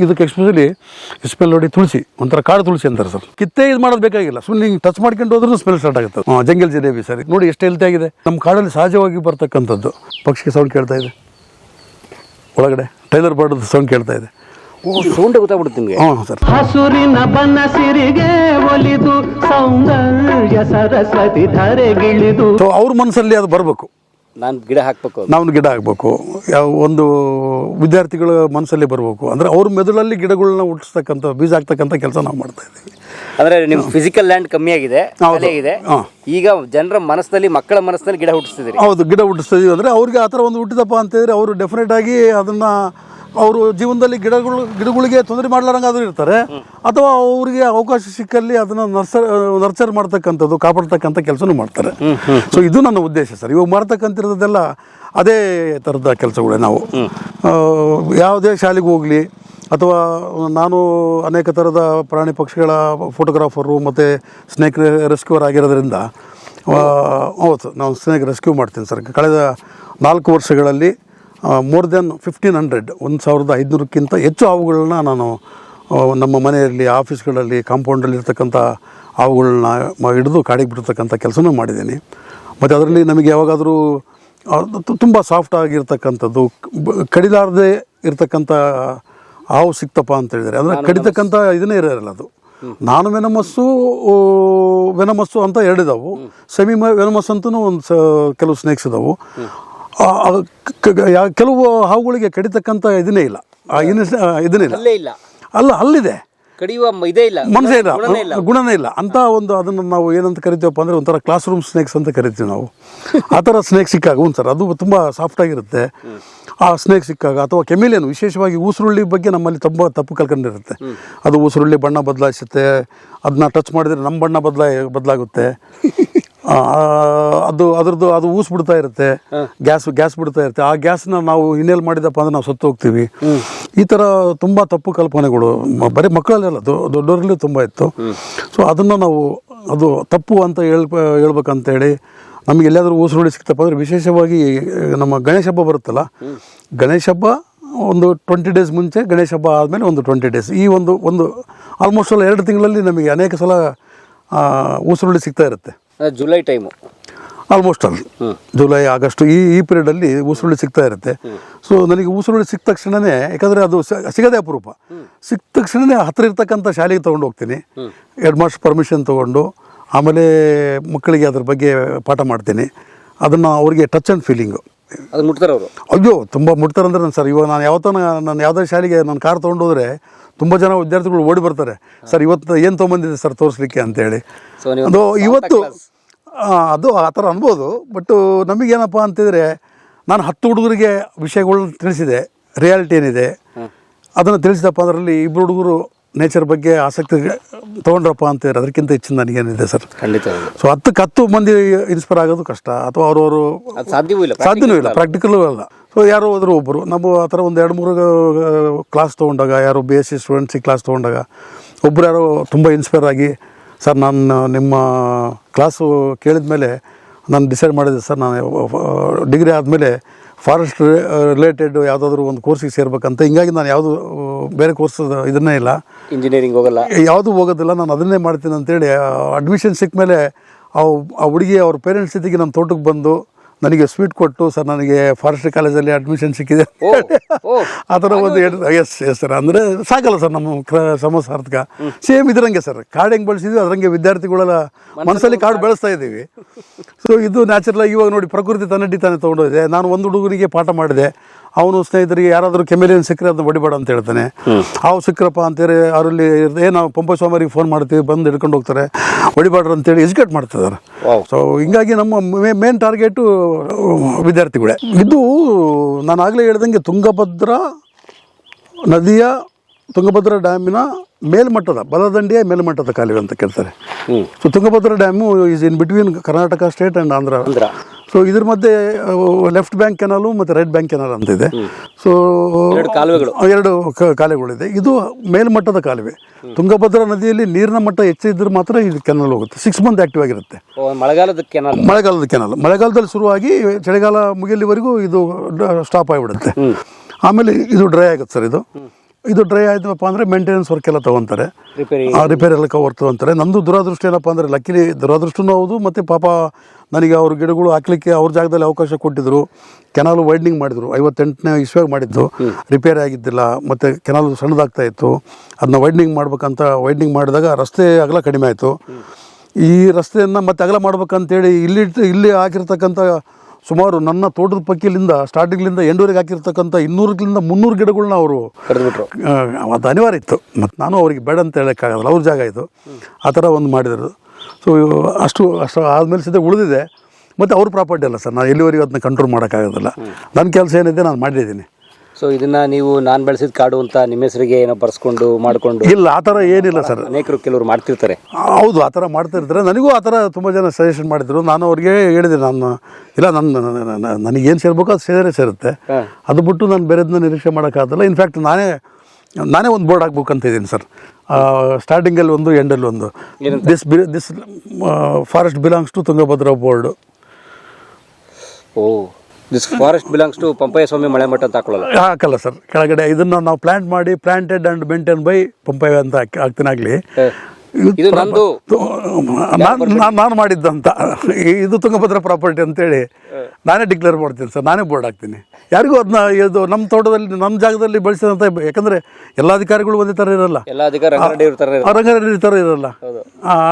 ಇದಕ್ಕೆ especially smell ನೋಡಿ ತುಳಸಿ ಒಂಥರ ಕಾಡು ತುಳಸಿ ಅಂತಾರೆ ಸರ್. ಕಿತ್ತೇ ಇದು ಮಾಡೋದು ಬೇಕಾಗಿಲ್ಲ. ಸುಮ್ಮನೆ ಹಿಂಗೆ ಟಚ್ ಮಾಡ್ಕೊಂಡು ಹೋದ್ರೂ ಸ್ಮೆಲ್ ಸ್ಟಾರ್ಟ್ ಆಗುತ್ತೆ. Jungle jalebi sir. ನೋಡಿ ಎಷ್ಟು ಹೆಲ್ತಿ ಆಗಿದೆ. ನಮ್ಮ ಕಾಡಲ್ಲಿ ಸಹಜವಾಗಿ ಬರ್ತಕ್ಕಂಥದ್ದು. ಪಕ್ಷಿ ಸೌಂಡ್ ಕೇಳ್ತಾ ಇದೆ. ಒಳಗಡೆ ಟೈಲರ್ ಬರ್ಡ್ ಸೌಂಡ್ ಕೇಳ್ತಾ ಇದೆ. ಓ ಸೌಂಡ್ ಗೊತ್ತಾಗ್ಬಿಡುತ್ತೆ ನಿಮಗೆ? ಹಾಂ ಸರ್. ಹಸುರಿನ ಬನಸಿರಿಗೆ ಒಲಿದು ಸೌಂದರ್ಯ ಸರಸ್ವತಿ ಧರೆಗಿಳಿದು. ಸೊ ಅವ್ರ ಮನಸ್ಸಲ್ಲಿ ಅದು ಬರಬೇಕು. ನಾನು ಗಿಡ ಹಾಕ್ಬೇಕು ನಾವು ಗಿಡ ಹಾಕಬೇಕು. ಯಾವ ಒಂದು ವಿದ್ಯಾರ್ಥಿಗಳ ಮನಸ್ಸಲ್ಲಿ ಬರಬೇಕು. ಅಂದರೆ ಅವ್ರ ಮೆದುಳಲ್ಲಿ ಗಿಡಗಳನ್ನ ಹುಟ್ಟಿಸ್ತಕ್ಕಂಥ ಬೀಜ ಹಾಕ್ತಕ್ಕಂಥ ಕೆಲಸ ನಾವು ಮಾಡ್ತಾ ಇದ್ದೀವಿ. ಅಂದರೆ ನಿಮ್ಮ ಫಿಸಿಕಲ್ ಲ್ಯಾಂಡ್ ಕಮ್ಮಿ ಆಗಿದೆ ಇದೆ ಈಗ ಜನರ ಮನಸ್ಸಿನಲ್ಲಿ ಮಕ್ಕಳ ಮನಸ್ಸಿನಲ್ಲಿ ಗಿಡ ಹುಟ್ಟಿಸ್ತಿದ್ದೀರಿ ಹೌದು ಗಿಡ ಹುಟ್ಟಿಸ್ತಿದ್ದೀವಿ ಅಂದರೆ ಅವ್ರಿಗೆ ಆ ಥರ ಒಂದು ಹುಟ್ಟಿದಪ್ಪ ಅಂತಂದರೆ ಅವರು ಡೆಫಿನೆಟ್ ಆಗಿ ಅದನ್ನು ಅವರು ಜೀವನದಲ್ಲಿ ಗಿಡಗಳು, ಗಿಡಗಳಿಗೆ ತೊಂದರೆ ಮಾಡ್ಲಾರಂಗಾದ್ರೂ ಇರ್ತಾರೆ. ಅಥವಾ ಅವರಿಗೆ ಅವಕಾಶ ಸಿಕ್ಕಲ್ಲಿ ಅದನ್ನು ನರ್ಸರ್, ನರ್ಚರ್ ಮಾಡ್ತಕ್ಕಂಥದ್ದು, ಕಾಪಾಡ್ತಕ್ಕಂಥ ಕೆಲಸನೂ ಮಾಡ್ತಾರೆ. ಸೊ ಇದು ನನ್ನ ಉದ್ದೇಶ ಸರ್. ಇವಾಗ ಮಾಡ್ತಕ್ಕಂಥದ್ದೆಲ್ಲ ಅದೇ ಥರದ ಕೆಲಸಗಳೇ ನಾವು. ಯಾವುದೇ ಶಾಲೆಗೆ ಹೋಗಲಿ, ಅಥವಾ ನಾನು ಅನೇಕ ಥರದ ಪ್ರಾಣಿ ಪಕ್ಷಿಗಳ ಫೋಟೋಗ್ರಾಫರು ಮತ್ತು ಸ್ನೇಕ್ ರೆಸ್ಕ್ಯೂರ್ ಆಗಿರೋದ್ರಿಂದ ಹೌದು ನಾನು ಸ್ನೇಕ್ ರೆಸ್ಕ್ಯೂ ಮಾಡ್ತೀನಿ ಸರ್. ಕಳೆದ ನಾಲ್ಕು ವರ್ಷಗಳಲ್ಲಿ ಮೋರ್ ದೆನ್ ಫಿಫ್ಟೀನ್ ಹಂಡ್ರೆಡ್ ಒಂದು ಸಾವಿರದ ಐದುನೂರಕ್ಕಿಂತ ಹೆಚ್ಚು ಹಾವುಗಳನ್ನ ನಾನು ನಮ್ಮ ಮನೆಯಲ್ಲಿ ಆಫೀಸ್ಗಳಲ್ಲಿ ಕಾಂಪೌಂಡಲ್ಲಿ ಇರ್ತಕ್ಕಂಥ ಹಾವುಗಳನ್ನ ಹಿಡಿದು ಕಾಡಿಗೆ ಬಿಡ್ತಕ್ಕಂಥ ಕೆಲಸನೂ ಮಾಡಿದ್ದೀನಿ. ಮತ್ತು ಅದರಲ್ಲಿ ನಮಗೆ ಯಾವಾಗಾದರೂ ತುಂಬ ಸಾಫ್ಟ್ ಆಗಿರ್ತಕ್ಕಂಥದ್ದು ಕಡಿಲಾರದೆ ಇರ್ತಕ್ಕಂಥ ಹಾವು ಸಿಕ್ತಪ್ಪ ಅಂತ ಹೇಳಿದರೆ ಅಂದರೆ ಕಡಿತಕ್ಕಂಥ ಇದನ್ನೇ ಇರೋಲ್ಲ ಅದು. ನಾನು ವೆನಮಸ್ಸು ವೆನಮಸ್ಸು ಅಂತ ಎರಡಿದಾವು ಸೆಮಿ ವೆನಮಸ್ ಅಂತೂ ಒಂದು ಸ ಕೆಲವು ಸ್ನೇಕ್ಸ್ ಇದಾವು. ಕೆಲವು ಹಾವುಗಳಿಗೆ ಕಡಿತಕ್ಕಂಥ ಇದನ್ನೇ ಇಲ್ಲ. ಇದನ್ನೇ ಇಲ್ಲ. ಇಲ್ಲ. ಅಲ್ಲ ಅಲ್ಲಿದೆ. ಕಡಿಯುವ ಇದೇ ಇಲ್ಲ. ಮನಸ್ಸೇ ಇಲ್ಲ. ಗುಣನೇ ಇಲ್ಲ. ಅಂತ ಒಂದು ಅದನ್ನು ನಾವು ಏನಂತ ಕರಿತೀವಪ್ಪ ಅಂದ್ರೆ ಒಂಥರ ಕ್ಲಾಸ್ ರೂಮ್ ಸ್ನೇಕ್ಸ್ ಅಂತ ಕರಿತೀವಿ ನಾವು. ಆ ಥರ ಸ್ನೇಕ್ ಸಿಕ್ಕಾಗ ಹ್ಞೂ ಸರ್ ಅದು ತುಂಬ ಸಾಫ್ಟಾಗಿರುತ್ತೆ ಆ ಸ್ನೇಕ್ ಸಿಕ್ಕಾಗ ಅಥವಾ ಕೆಮಿಲಿಯನ್ ವಿಶೇಷವಾಗಿ ಉಸುರುಳ್ಳಿ ಬಗ್ಗೆ ನಮ್ಮಲ್ಲಿ ತುಂಬ ತಪ್ಪು ಕಲ್ಕೊಂಡಿರುತ್ತೆ. ಅದು ಉಸುರುಳ್ಳಿ ಬಣ್ಣ ಬದಲಾಯಿಸುತ್ತೆ. ಅದನ್ನ ಟಚ್ ಮಾಡಿದರೆ ನಮ್ಮ ಬಣ್ಣ ಬದಲಾಯ ಬದಲಾಗುತ್ತೆ. ಅದು ಅದ್ರದ್ದು ಅದು ಊಸ್ ಬಿಡ್ತಾ ಇರುತ್ತೆ. ಗ್ಯಾಸ್ ಗ್ಯಾಸ್ ಬಿಡ್ತಾ ಇರುತ್ತೆ. ಆ ಗ್ಯಾಸ್ನ ನಾವು ಇನ್ಹೇಲ್ ಮಾಡಿದಪ್ಪ ಅಂದ್ರೆ ನಾವು ಸತ್ತು ಹೋಗ್ತೀವಿ. ಈ ಥರ ತುಂಬ ತಪ್ಪು ಕಲ್ಪನೆಗಳು ಬರೀ ಮಕ್ಕಳಲ್ಲೆಲ್ಲ ಅದು ದೊಡ್ಡವರಲ್ಲೂ ತುಂಬ ಇತ್ತು. ಸೊ ಅದನ್ನು ನಾವು ಅದು ತಪ್ಪು ಅಂತ ಹೇಳ್ ಹೇಳ್ಬೇಕಂತೇಳಿ ನಮಗೆ ಎಲ್ಲಾದರೂ ಊಸುರುಳಿ ಸಿಕ್ತಪ್ಪ ಅಂದರೆ ವಿಶೇಷವಾಗಿ ನಮ್ಮ ಗಣೇಶ ಹಬ್ಬ ಬರುತ್ತಲ್ಲ ಗಣೇಶ ಹಬ್ಬ ಒಂದು ಟ್ವೆಂಟಿ ಡೇಸ್ ಮುಂಚೆ ಗಣೇಶ ಹಬ್ಬ ಆದಮೇಲೆ ಒಂದು ಟ್ವೆಂಟಿ ಡೇಸ್ ಈ ಒಂದು ಒಂದು ಆಲ್ಮೋಸ್ಟ್ ಅಲ್ಲ ಎರಡು ತಿಂಗಳಲ್ಲಿ ನಮಗೆ ಅನೇಕ ಸಲ ಊಸುರುಳಿ ಸಿಗ್ತಾ ಇರುತ್ತೆ. July time. ಆಲ್ಮೋಸ್ಟ್ ಅಲ್ಲಿ. ಜುಲೈ ಆಗಸ್ಟ್ ಈ ಈ ಪೀರಿಯಡಲ್ಲಿ ಉಸುರುಳಿ ಸಿಗ್ತಾ ಇರುತ್ತೆ. ಸೊ ನನಗೆ ಉಸುರುಳಿ ಸಿಕ್ಕ ತಕ್ಷಣವೇ ಯಾಕಂದರೆ ಅದು ಸಿಗದೆ ಅಪರೂಪ. ಸಿಕ್ಕ ತಕ್ಷಣವೇ ಹತ್ತಿರ ಇರ್ತಕ್ಕಂಥ ಶಾಲೆಗೆ ತೊಗೊಂಡು ಹೋಗ್ತೀನಿ. ಎರಡು ಮಾಸ್ಟರ್ ಪರ್ಮಿಷನ್ ತೊಗೊಂಡು ಆಮೇಲೆ ಮಕ್ಕಳಿಗೆ ಅದ್ರ ಬಗ್ಗೆ ಪಾಠ ಮಾಡ್ತೀನಿ. ಅದನ್ನು ಅವರಿಗೆ ಟಚ್ ಆ್ಯಂಡ್ ಫೀಲಿಂಗು ಅದು ಮುಟ್ತಾರೆ ಅವರು. ಅಯ್ಯೋ ತುಂಬ ಮುಟ್ತಾರಂದ್ರೆ ನಾನು ಸರ್ ಇವಾಗ ನಾನು ಯಾವತ್ತೋ ನಾನು ಯಾವುದೇ ಶಾಲೆಗೆ ನಾನು ಕಾರ್ ತೊಗೊಂಡೋದ್ರೆ ತುಂಬ ಜನ ವಿದ್ಯಾರ್ಥಿಗಳು ಓಡಿ ಬರ್ತಾರೆ. ಸರ್ ಇವತ್ತು ಏನು ತೊಗೊಂಬಂದಿದೆ ಸರ್ ತೋರಿಸ್ಲಿಕ್ಕೆ? ಅಂತೇಳಿ. ಅದು ಇವತ್ತು ಅದು ಆ ಥರ ಅನ್ಬೋದು. ಬಟ್ಟು ನಮಗೇನಪ್ಪ ಅಂತಿದ್ರೆ ನಾನು ಹತ್ತು ಹುಡುಗರಿಗೆ ವಿಷಯಗಳನ್ನ ತಿಳಿಸಿದೆ. ರಿಯಾಲಿಟಿ ಏನಿದೆ. ಅದನ್ನು ತಿಳಿಸಿದಪ್ಪ ಅದರಲ್ಲಿ ಇಬ್ಬರು ಹುಡುಗರು ನೇಚರ್ ಬಗ್ಗೆ ಆಸಕ್ತಿ ತೊಗೊಂಡ್ರಪ್ಪ ಅಂತಿದ್ರೆ ಅದಕ್ಕಿಂತ ಹೆಚ್ಚಿನ ನನಗೇನಿದೆ ಸರ್. ಖಂಡಿತ ಸೊ ಹತ್ತಕ್ಕೆ ಹತ್ತು ಮಂದಿ ಇನ್ಸ್ಪೈರ್ ಆಗೋದು ಕಷ್ಟ. ಅಥವಾ ಅವರವರು ಸಾಧ್ಯವೂ ಇಲ್ಲ ಸಾಧ್ಯವೂ ಇಲ್ಲ ಪ್ರಾಕ್ಟಿಕಲ್ ಅಲ್ಲ ಸೊ ಯಾರೋ ಹೋದ್ರು ಒಬ್ಬರು ನಾವು ಆ ಥರ ಒಂದು ಎರಡು ಮೂರು ಕ್ಲಾಸ್ ತೊಗೊಂಡಾಗ ಯಾರೋ ಬಿ ಎಸ್ ಸಿ ಸ್ಟೂಡೆಂಟ್ಸಿಗೆ ಕ್ಲಾಸ್ ತೊಗೊಂಡಾಗ ಒಬ್ಬರು ಯಾರೋ ತುಂಬ ಇನ್ಸ್ಪೈರ್ ಆಗಿ ಸರ್ ನಾನು ನಿಮ್ಮ ಕ್ಲಾಸು ಕೇಳಿದ ಮೇಲೆ ನಾನು ಡಿಸೈಡ್ ಮಾಡಿದೆ ಸರ್ ನಾನು ಡಿಗ್ರಿ ಆದಮೇಲೆ ಫಾರೆಸ್ಟ್ ರಿಲೇಟೆಡ್ ಯಾವುದಾದ್ರೂ ಒಂದು ಕೋರ್ಸಿಗೆ ಸೇರ್ಬೇಕಂತ. ಹಿಂಗಾಗಿ ನಾನು ಯಾವುದು ಬೇರೆ ಕೋರ್ಸ್ ಇದನ್ನೇ ಇಲ್ಲ. ಇಂಜಿನಿಯರಿಂಗ್ ಹೋಗಲ್ಲ. ಯಾವುದು ಹೋಗೋದಿಲ್ಲ ನಾನು ಅದನ್ನೇ ಮಾಡ್ತೀನಿ ಅಂತೇಳಿ ಅಡ್ಮಿಷನ್ ಸಿಕ್ಕ ಮೇಲೆ ಆ ಆ ಹುಡುಗಿ ಅವ್ರ ಪೇರೆಂಟ್ಸ್ ಜೊತೆಗೆ ನಮ್ಮ ತೋಟಕ್ಕೆ ಬಂದು ನನಗೆ ಸ್ವೀಟ್ ಕೊಟ್ಟು ಸರ್ ನನಗೆ ಫಾರೆಸ್ಟ್ರಿ ಕಾಲೇಜಲ್ಲಿ ಅಡ್ಮಿಷನ್ ಸಿಕ್ಕಿದೆ. ಆ ಥರ ಒಂದು ಎಸ್ ಎಸ್ ಸರ್ ಅಂದರೆ ಸಾಕಲ್ಲ ಸರ್ ನಮ್ಮ ಕ್ರ- ಶ್ರಮ ಸಾರ್ಥಕ ಸೇಮ್ ಇದ್ರಂಗೆ ಸರ್ ಕಾರ್ಡ್ ಹೆಂಗೆ ಬಳಸಿದ್ವಿ ಅದರಂಗೆ ವಿದ್ಯಾರ್ಥಿಗಳೆಲ್ಲ ಮನಸ್ಸಲ್ಲಿ ಕಾರ್ಡ್ ಬೆಳೆಸ್ತಾ ಇದ್ದೀವಿ. ಸೊ ಇದು ನ್ಯಾಚುರಲ್ ಆಗಿ ಇವಾಗ ನೋಡಿ ಪ್ರಕೃತಿ ತನ್ನಡಿ ತಾನೇ ತೊಗೊಂಡೋಗಿದೆ. ನಾನು ಒಂದು ಹುಡುಗರಿಗೆ ಪಾಠ ಮಾಡಿದೆ. ಅವನು ಸ್ನೇಹಿತರಿಗೆ ಯಾರಾದರೂ ಕೆಮೆಲಿಯನ್ ಸಿಕ್ಕರೆ ಅದನ್ನ ಹೊಡಿಬೇಡ ಅಂತ ಹೇಳ್ತಾನೆ ಹಾವು ಸಿಕ್ಕರಪ್ಪ ಅಂತೇಳಿ ಅವರಲ್ಲಿ ಏ ನಾವು ಪಂಪಸ್ವಾಮರಿಗೆ ಫೋನ್ ಮಾಡ್ತೀವಿ ಬಂದು ಹಿಡ್ಕೊಂಡು ಹೋಗ್ತಾರೆ ಹೊಡಿಬೇಡ್ರಿ ಅಂತೇಳಿ ಎಜುಕೇಟ್ ಮಾಡ್ತಿದ್ದಾರೆ. ಸೊ ಹಿಂಗಾಗಿ ನಮ್ಮ ಮೇನ್ ಟಾರ್ಗೆಟು ವಿದ್ಯಾರ್ಥಿಗಳೇ ಇದು ನಾನು ಆಗಲೇ ಹೇಳ್ದಂಗೆ ತುಂಗಭದ್ರಾ ನದಿಯ ತುಂಗಭದ್ರಾ ಡ್ಯಾಮಿನ ಮೇಲ್ಮಟ್ಟದ ಬಲದಂಡಿಯ ಮೇಲ್ಮಟ್ಟದ ಕಾಲುವೆ ಅಂತ ಕೇಳ್ತಾರೆ. So Tungabhadra dam is in between Karnataka state and Andhra Andhra. So ಇದ್ರ ಮಧ್ಯೆ ಲೆಫ್ಟ್ ಬ್ಯಾಂಕ್ ಕೆನಾಲು ಮತ್ತು ರೈಟ್ ಬ್ಯಾಂಕ್ ಕೆನಾಲ್ ಅಂತ ಇದೆ. ಸೊ ಎರಡು ಕಾಲುವೆಗಳು. ಎರಡು ಕಾಲುವೆಗಳಿದೆ. ಇದು ಮೇಲ್ಮಟ್ಟದ ಕಾಲುವೆ. ತುಂಗಭದ್ರಾ ನದಿಯಲ್ಲಿ ನೀರಿನ ಮಟ್ಟ ಹೆಚ್ಚಿದ್ರೆ ಮಾತ್ರ ಇದು ಕೆನಾಲ್ ಹೋಗುತ್ತೆ. ಸಿಕ್ಸ್ ಮಂತ್ ಆಕ್ಟಿವ್ ಆಗಿರುತ್ತೆ. ಮಳೆಗಾಲದ ಕೆನಾಲ್ ಮಳೆಗಾಲದ ಕೆನಾಲ್ ಮಳೆಗಾಲದಲ್ಲಿ ಶುರುವಾಗಿ ಚಳಿಗಾಲ ಮುಗಿಯಲಿವರೆಗೂ ಇದು ಸ್ಟಾಪ್ ಆಗಿಬಿಡುತ್ತೆ. ಆಮೇಲೆ ಇದು ಡ್ರೈ ಆಗುತ್ತೆ ಸರ್ ಇದು. ಇದು ಡ್ರೈ ಆಯ್ತಪ್ಪ ಅಂದರೆ ಮೇಂಟೆನೆನ್ಸ್ ವರ್ಕ್ ಎಲ್ಲ ತೊಗೊತಾರೆ. ರಿಪೇರಿ ಆ ರಿಪೇರಿ ಎಲ್ಲ ಕವರ್ ಅಂತಾರೆ ನಂದು ದುರಾದೃಷ್ಟ ಏನಪ್ಪ ಅಂದ್ರೆ ಲಕ್ಕಿಲಿ ದುರಾದೃಷ್ಟನೂ ಹೌದು ಮತ್ತು ಪಾಪ ನನಗೆ ಅವ್ರ ಗಿಡಗಳು ಹಾಕ್ಲಿಕ್ಕೆ ಅವ್ರ ಜಾಗದಲ್ಲಿ ಅವಕಾಶ ಕೊಟ್ಟಿದ್ರು. ಕೆನಾಲ್ ವೈಡ್ನಿಂಗ್ ಮಾಡಿದ್ರು. ಐವತ್ತೆಂಟನೇ ಇಸ್ವಿಯಾಗ ಮಾಡಿದ್ದು. ರಿಪೇರಿ ಆಗಿದ್ದಿಲ್ಲ ಮತ್ತು ಕೆನಾಲ್ ಸಣ್ಣದಾಗ್ತಾ ಇತ್ತು ಅದನ್ನ ವೈಡ್ನಿಂಗ್ ಮಾಡ್ಬೇಕಂತ ವೈಡ್ನಿಂಗ್ ಮಾಡಿದಾಗ ರಸ್ತೆ ಅಗಲ ಕಡಿಮೆ ಆಯಿತು. ಈ ರಸ್ತೆಯನ್ನು ಮತ್ತೆ ಅಗಲ ಮಾಡ್ಬೇಕಂತೇಳಿ ಇಲ್ಲಿ ಇಲ್ಲಿ ಹಾಕಿರ್ತಕ್ಕಂಥ ಸುಮಾರು ನನ್ನ ತೋಟದ ಪಕ್ಕಿಲಿಂದ ಸ್ಟಾರ್ಟಿಂಗ್ಲಿಂದ ಎಂಡೂರಿಗೆ ಹಾಕಿರ್ತಕ್ಕಂಥ ಇನ್ನೂರಕ್ಕಿಂತ ಮುನ್ನೂರು ಗಿಡಗಳನ್ನ ಅವರು ಕರೆದುಬಿಟ್ರು ಅದು ಅನಿವಾರ್ಯ ಇತ್ತು. ಮತ್ತು ನಾನು ಅವರಿಗೆ ಬೇಡ ಅಂತ ಹೇಳೋಕ್ಕಾಗಲ್ಲ ಅವ್ರ ಜಾಗ ಇದು. ಆ ಥರ ಒಂದು ಮಾಡಿದರು. ಸೊ ಅಷ್ಟು ಅಷ್ಟು ಆದಮೇಲೆ ಸದ್ಯ ಉಳಿದಿದೆ. ಮತ್ತು ಅವ್ರ ಪ್ರಾಪರ್ಟಿ ಅಲ್ಲ ಸರ್ ನಾನು ಎಲ್ಲಿವರೆಗೂ ಅದನ್ನ ಕಂಟ್ರೋಲ್ ಮಾಡೋಕ್ಕಾಗೋದಿಲ್ಲ. ನನ್ನ ಕೆಲಸ ಏನಿದೆ ನಾನು ಮಾಡಿದ್ದೀನಿ. ಸೊ ಇದನ್ನ ನೀವು ನಾನು ಬೆಳೆಸಿದ ಕಾಡು ಅಂತ ನಿಮ್ಮ ಹೆಸರಿಗೆ ಏನೋ ಬರ್ಸ್ಕೊಂಡು ಮಾಡ್ಕೊಂಡು ಇಲ್ಲ ಆ ಥರ ಏನಿಲ್ಲ ಸರ್. ಅನೇಕರು ಕೆಲವರು ಮಾಡ್ತಿರ್ತಾರೆ. ಹೌದು ಆ ಥರ ಮಾಡ್ತಿರ್ತಾರೆ. ನನಗೂ ಆ ಥರ ತುಂಬ ಜನ ಸಜೆಷನ್ ಮಾಡಿದ್ರು. ನಾನು ಅವ್ರಿಗೆ ಹೇಳಿದೆ ನಾನು ಇಲ್ಲ ನನ್ನ ನನಗೇನು ಸೇರ್ಬೇಕು ಅದು ಸೇರೇ ಸೇರುತ್ತೆ. ಅದು ಬಿಟ್ಟು ನಾನು ಬೇರೆದನ್ನ ನಿರೀಕ್ಷೆ ಮಾಡೋಕ್ಕಾಗಲ್ಲ ಇನ್ಫ್ಯಾಕ್ಟ್ ನಾನೇ ನಾನೇ ಒಂದು ಬೋರ್ಡ್ ಹಾಕ್ಬೇಕಂತ ಇದ್ದೀನಿ ಸರ್. ಸ್ಟಾರ್ಟಿಂಗಲ್ಲಿ ಒಂದು ಎಂಡಲ್ಲಿ ಒಂದು. This B this forest belongs to Tungabhadra board oh. This forest belongs to Pampayya Swamy Male Math ಅಂತ ಹಾಕೊಳ್ಳಲ್ಲ ಹಾಕಲ್ಲ ಸರ್. ಕೆಳಗಡೆ ಇದನ್ನು ನಾವು ಪ್ಲಾಂಟ್ ಮಾಡಿ planted and maintain by Pampayya ಅಂತ ಆಗ್ತೀನಾಗ್ಲಿ ಹಾಕ್ತೀನಾಗಲಿ. ಇದು ನಂದು ನಾನು ನಾನು ಮಾಡಿದ್ದಂತ. ಇದು ತುಂಗಭದ್ರಾ ಪ್ರಾಪರ್ಟಿ ಅಂತೇಳಿ ನಾನೇ ಡಿಕ್ಲೇರ್ ಮಾಡ್ತೀನಿ ಸರ್ ನಾನೇ ಬೋರ್ಡ್ ಹಾಕ್ತೀನಿ. ಯಾರಿಗೂ ಅದನ್ನ ಇದು ನಮ್ಮ ತೋಟದಲ್ಲಿ ನಮ್ಮ ಜಾಗದಲ್ಲಿ ಬೆಳೆಸಿದಂಥ ಯಾಕಂದರೆ ಎಲ್ಲ ಅಧಿಕಾರಿಗಳು ಒಂದೇ ಥರ ಇರಲ್ಲ. ರಂಗರೆಡ್ಡಿ ಥರ ಇರಲ್ಲ.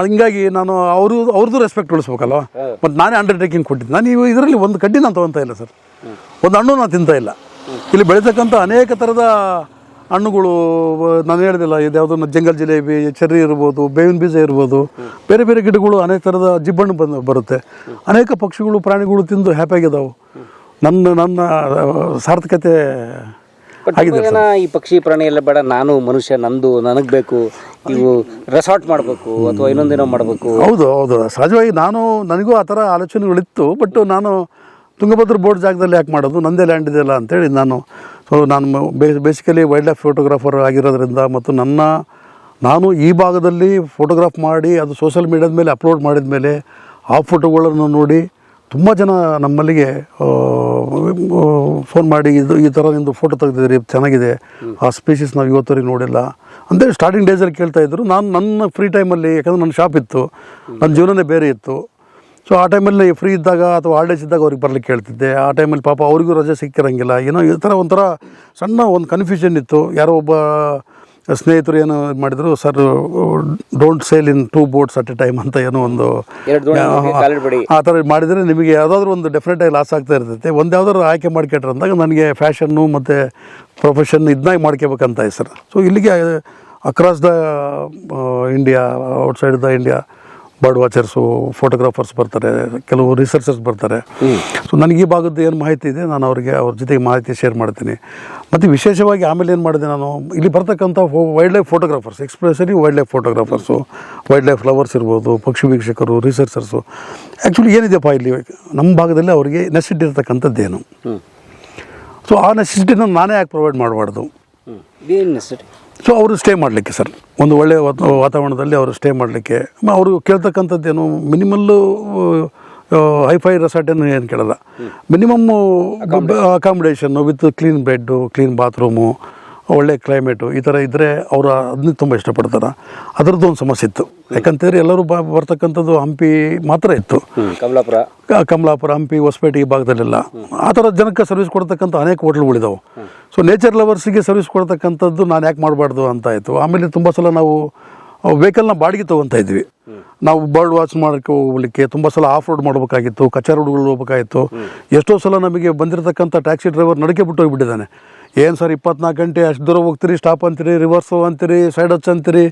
ಹಂಗಾಗಿ ನಾನು ಅವರು ಅವ್ರದ್ದು ರೆಸ್ಪೆಕ್ಟ್ ಉಳಿಸ್ಬೇಕಲ್ಲ ಮತ್ತು ನಾನೇ ಅಂಡರ್ಟೇಕಿಂಗ್ ಕೊಟ್ಟಿದ್ದೆ. ನಾನು ಇವು ಇದರಲ್ಲಿ ಒಂದು ಕಡ್ಡಿ ನಾನು ತೊಗೊತಾ ಇಲ್ಲ ಸರ್. ಒಂದು ಹಣ್ಣು ನಾನು ತಿಂತಾ ಇಲ್ಲ. ಇಲ್ಲಿ ಬೆಳೀತಕ್ಕಂಥ ಅನೇಕ ಥರದ ಹಣ್ಣುಗಳು ನಾನು ಹೇಳಿದಿಲ್ಲ ಇದು ಯಾವುದೋ ಜಂಗಲ್ ಜಿಲೇಬಿ ಚೆರ್ರಿ ಇರ್ಬೋದು ಬೇವಿನ ಬೀಜ ಇರ್ಬೋದು ಬೇರೆ ಬೇರೆ ಗಿಡಗಳು ಅನೇಕ ಥರದ ಜಿಬ್ಬಣ್ಣು ಬಂದು ಬರುತ್ತೆ. ಅನೇಕ ಪಕ್ಷಿಗಳು ಪ್ರಾಣಿಗಳು ತಿಂದು ಹ್ಯಾಪಿಯಾಗಿದ್ದಾವೆ ನನ್ನ ನನ್ನ ಸಾರ್ಥಕತೆ ಈ ಪಕ್ಷಿ ಪ್ರಾಣಿ ಎಲ್ಲ ಬೇಡ ನಾನು ಮನುಷ್ಯ ನಂದು ನನಗೆ ಬೇಕು ಇವು ರೆಸಾರ್ಟ್ ಮಾಡಬೇಕು ಅಥವಾ ಇನ್ನೊಂದೇನೋ ಮಾಡಬೇಕು. ಹೌದು ಹೌದು. ಸಹಜವಾಗಿ ನಾನು ನನಗೂ ಆ ಥರ ಆಲೋಚನೆಗಳಿತ್ತು ಬಟ್ ನಾನು ತುಂಗಭದ್ರ ಬೋರ್ಡ್ ಜಾಗದಲ್ಲಿ ಯಾಕೆ ಮಾಡೋದು? ನಂದೇ ಲ್ಯಾಂಡ್ ಇದೆಯಲ್ಲ ಅಂತೇಳಿ ನಾನು ಸೊ ನಾನು ಬೇಸಿಕಲಿ ವೈಲ್ಡ್ ಲೈಫ್ ಫೋಟೋಗ್ರಾಫರ್ ಆಗಿರೋದ್ರಿಂದ ಮತ್ತು ನನ್ನ, ನಾನು ಈ ಭಾಗದಲ್ಲಿ ಫೋಟೋಗ್ರಾಫ್ ಮಾಡಿ, ಅದು ಸೋಷಿಯಲ್ ಮೀಡಿಯಾದ ಮೇಲೆ ಅಪ್ಲೋಡ್ ಮಾಡಿದ ಮೇಲೆ ಆ ಫೋಟೋಗಳನ್ನು ನೋಡಿ ತುಂಬ ಜನ ನಮ್ಮಲ್ಲಿಗೆ ಫೋನ್ ಮಾಡಿ, ಇದು, ಈ ಥರ ನಿಮ್ಮದು ಫೋಟೋ ತೆಗೆದಿದ್ದೀರಿ, ಚೆನ್ನಾಗಿದೆ, ಆ ಸ್ಪೀಷೀಸ್ ನಾವು ಇವತ್ತರಿಗೆ ನೋಡಿಲ್ಲ. ಅಂತೇಳಿ ಸ್ಟಾರ್ಟಿಂಗ್ ಡೇಸಲ್ಲಿ ಇದ್ದರು ನಾನು ನನ್ನ ಫ್ರೀ ಟೈಮಲ್ಲಿ ಯಾಕಂದರೆ ನನ್ನ ಶಾಪ್ ಇತ್ತು, ನನ್ನ ಜೀವನನೇ ಬೇರೆ ಇತ್ತು. ಸೊ ಆ ಟೈಮಲ್ಲಿ ಫ್ರೀ ಇದ್ದಾಗ ಅಥವಾ ಹಾಲ್ಡೇಸ್ ಇದ್ದಾಗ ಅವ್ರಿಗೆ ಬರಲಿಕ್ಕೆ ಕೇಳ್ತಿದ್ದೆ ಆ ಟೈಮಲ್ಲಿ ಪಾಪ ಅವ್ರಿಗೂ ರಜೆ ಸಿಕ್ಕಿರಂಗಿಲ್ಲ. ಏನೋ ಈ ಥರ ಒಂಥರ ಸಣ್ಣ ಒಂದು ಕನ್ಫ್ಯೂಷನ್ ಇತ್ತು. ಯಾರೋ ಒಬ್ಬ ಸ್ನೇಹಿತರು ಏನು ಮಾಡಿದ್ರು sir don't sail in two boats at a time ಅಂತ ಏನೋ ಒಂದು ಆ ಥರ ಮಾಡಿದರೆ ನಿಮಗೆ ಯಾವುದಾದ್ರೂ ಒಂದು ಡೆಫಿನೆಟಾಗಿ ಲಾಸ್ ಆಗ್ತಾ ಇರ್ತೈತೆ. ಒಂದು ಯಾವ್ದಾದ್ರು ಆಯ್ಕೆ ಮಾಡ್ಕೊಟ್ರೆ ಅಂದಾಗ ನನಗೆ ಫ್ಯಾಷನ್ನು ಮತ್ತು ಪ್ರೊಫೆಷನ್ ಇದನ್ನಾಗಿ ಮಾಡ್ಕೋಬೇಕಂತ ಸರ್ ಸೊ ಇಲ್ಲಿಗೆ across the India outside the India bird watchers photographers ಬರ್ತಾರೆ ಕೆಲವು ರಿಸರ್ಚರ್ಸ್ ಬರ್ತಾರೆ. ಸೊ ನನಗೆ ಈ ಭಾಗದ ಏನು ಮಾಹಿತಿ ಇದೆ ನಾನು ಅವರಿಗೆ ಅವ್ರ ಜೊತೆಗೆ ಮಾಹಿತಿ ಶೇರ್ ಮಾಡ್ತೀನಿ. ಮತ್ತು ವಿಶೇಷವಾಗಿ ಆಮೇಲೆ ಏನು ಮಾಡಿದೆ ನಾನು ಇಲ್ಲಿ ಬರ್ತಕ್ಕಂಥ wild life photographers expressly wild life photographers wild life flowers ಇರ್ಬೋದು ಪಕ್ಷಿ ವೀಕ್ಷಕರು ರಿಸರ್ಚರ್ಸು ಆ್ಯಕ್ಚುಲಿ ಏನಿದೆಯಪ್ಪ ಇಲ್ಲಿ ನಮ್ಮ ಭಾಗದಲ್ಲಿ ಅವರಿಗೆ ನೆಸಿಟಿ ಇರ್ತಕ್ಕಂಥದ್ದೇನು ಸೊ ಆ ನೆಸಿಟಿನ ನಾನೇ ಯಾಕೆ ಪ್ರೊವೈಡ್ ಮಾಡಬಾರ್ದು? ಸೊ ಅವರು ಸ್ಟೇ ಮಾಡಲಿಕ್ಕೆ ಸರ್. ಒಂದು ಒಳ್ಳೆಯ ವಾತ- ವಾತಾವರಣದಲ್ಲಿ ಅವರು ಸ್ಟೇ ಮಾಡಲಿಕ್ಕೆ. ಅವರು ಕೇಳ್ತಕ್ಕಂಥದ್ದೇನು ಮಿನಿಮಲ್ಲು ಹೈಫೈ ರೆಸಾರ್ಟನ್ನು ಏನು ಕೇಳಲ್ಲ. Minimum accommodation with clean bed clean bathroom ಒಳ್ಳೆ ಕ್ಲೈಮೇಟು ಈ ಥರ ಇದ್ದರೆ ಅವರು ಅದನ್ನ ತುಂಬ ಇಷ್ಟಪಡ್ತಾರೆ. ಅದರದ್ದು ಒಂದು ಸಮಸ್ಯೆ ಇತ್ತು. ಯಾಕಂತೇಳಿ ಎಲ್ಲರೂ ಬ ಬರ್ತಕ್ಕಂಥದ್ದು ಹಂಪಿ ಮಾತ್ರ ಇತ್ತು. ಕಮಲಾಪುರ. ಕಮಲಾಪುರ ಹಂಪಿ ಹೊಸಪೇಟೆ ಈ ಭಾಗದಲ್ಲೆಲ್ಲ. ಆ ಥರ ಜನಕ್ಕೆ ಸರ್ವಿಸ್ ಕೊಡ್ತಕ್ಕಂಥ ಅನೇಕ ಹೋಟ್ಲ್ಗಳಿದಾವೆ ಸೊ ನೇಚರ್ ಲವರ್ಸಿಗೆ ಸರ್ವಿಸ್ ಕೊಡ್ತಕ್ಕಂಥದ್ದು ನಾನು ಯಾಕೆ ಮಾಡಬಾರ್ದು ಅಂತ ಆಯಿತು. ಆಮೇಲೆ ತುಂಬ ಸಲ ನಾವು ವೆಹಿಕಲ್ನ ಬಾಡಿಗೆ ತೊಗೊತಾ ಇದ್ವಿ. ನಾವು ಬರ್ಡ್ ವಾಚ್ ಮಾಡೋಕ್ಕೆ ಹೋಗ್ಲಿಕ್ಕೆ ತುಂಬ ಸಲ ಆಫ್ ರೋಡ್ ಮಾಡಬೇಕಾಗಿತ್ತು ಕಚ್ಚಾ ರೋಡ್ಗಳು ಹೋಗ್ಬೇಕಾಗಿತ್ತು. ಎಷ್ಟೋ ಸಲ ನಮಗೆ ಬಂದಿರತಕ್ಕಂಥ ಟ್ಯಾಕ್ಸಿ ಡ್ರೈವರ್ ನಡಕೆ ಬಿಟ್ಟು ಹೋಗಿಬಿಟ್ಟಿದ್ದಾನೆ. ಏನು ಸರ್ ಇಪ್ಪತ್ನಾಲ್ಕು ಗಂಟೆ ಅಷ್ಟು ದೂರ ಹೋಗ್ತೀರಿ ಸ್ಟಾಪ್ ಅಂತೀರಿ ರಿವರ್ಸು ಅಂತೀರಿ ಸೈಡ್ ಹಚ್ ಅಂತೀರಿ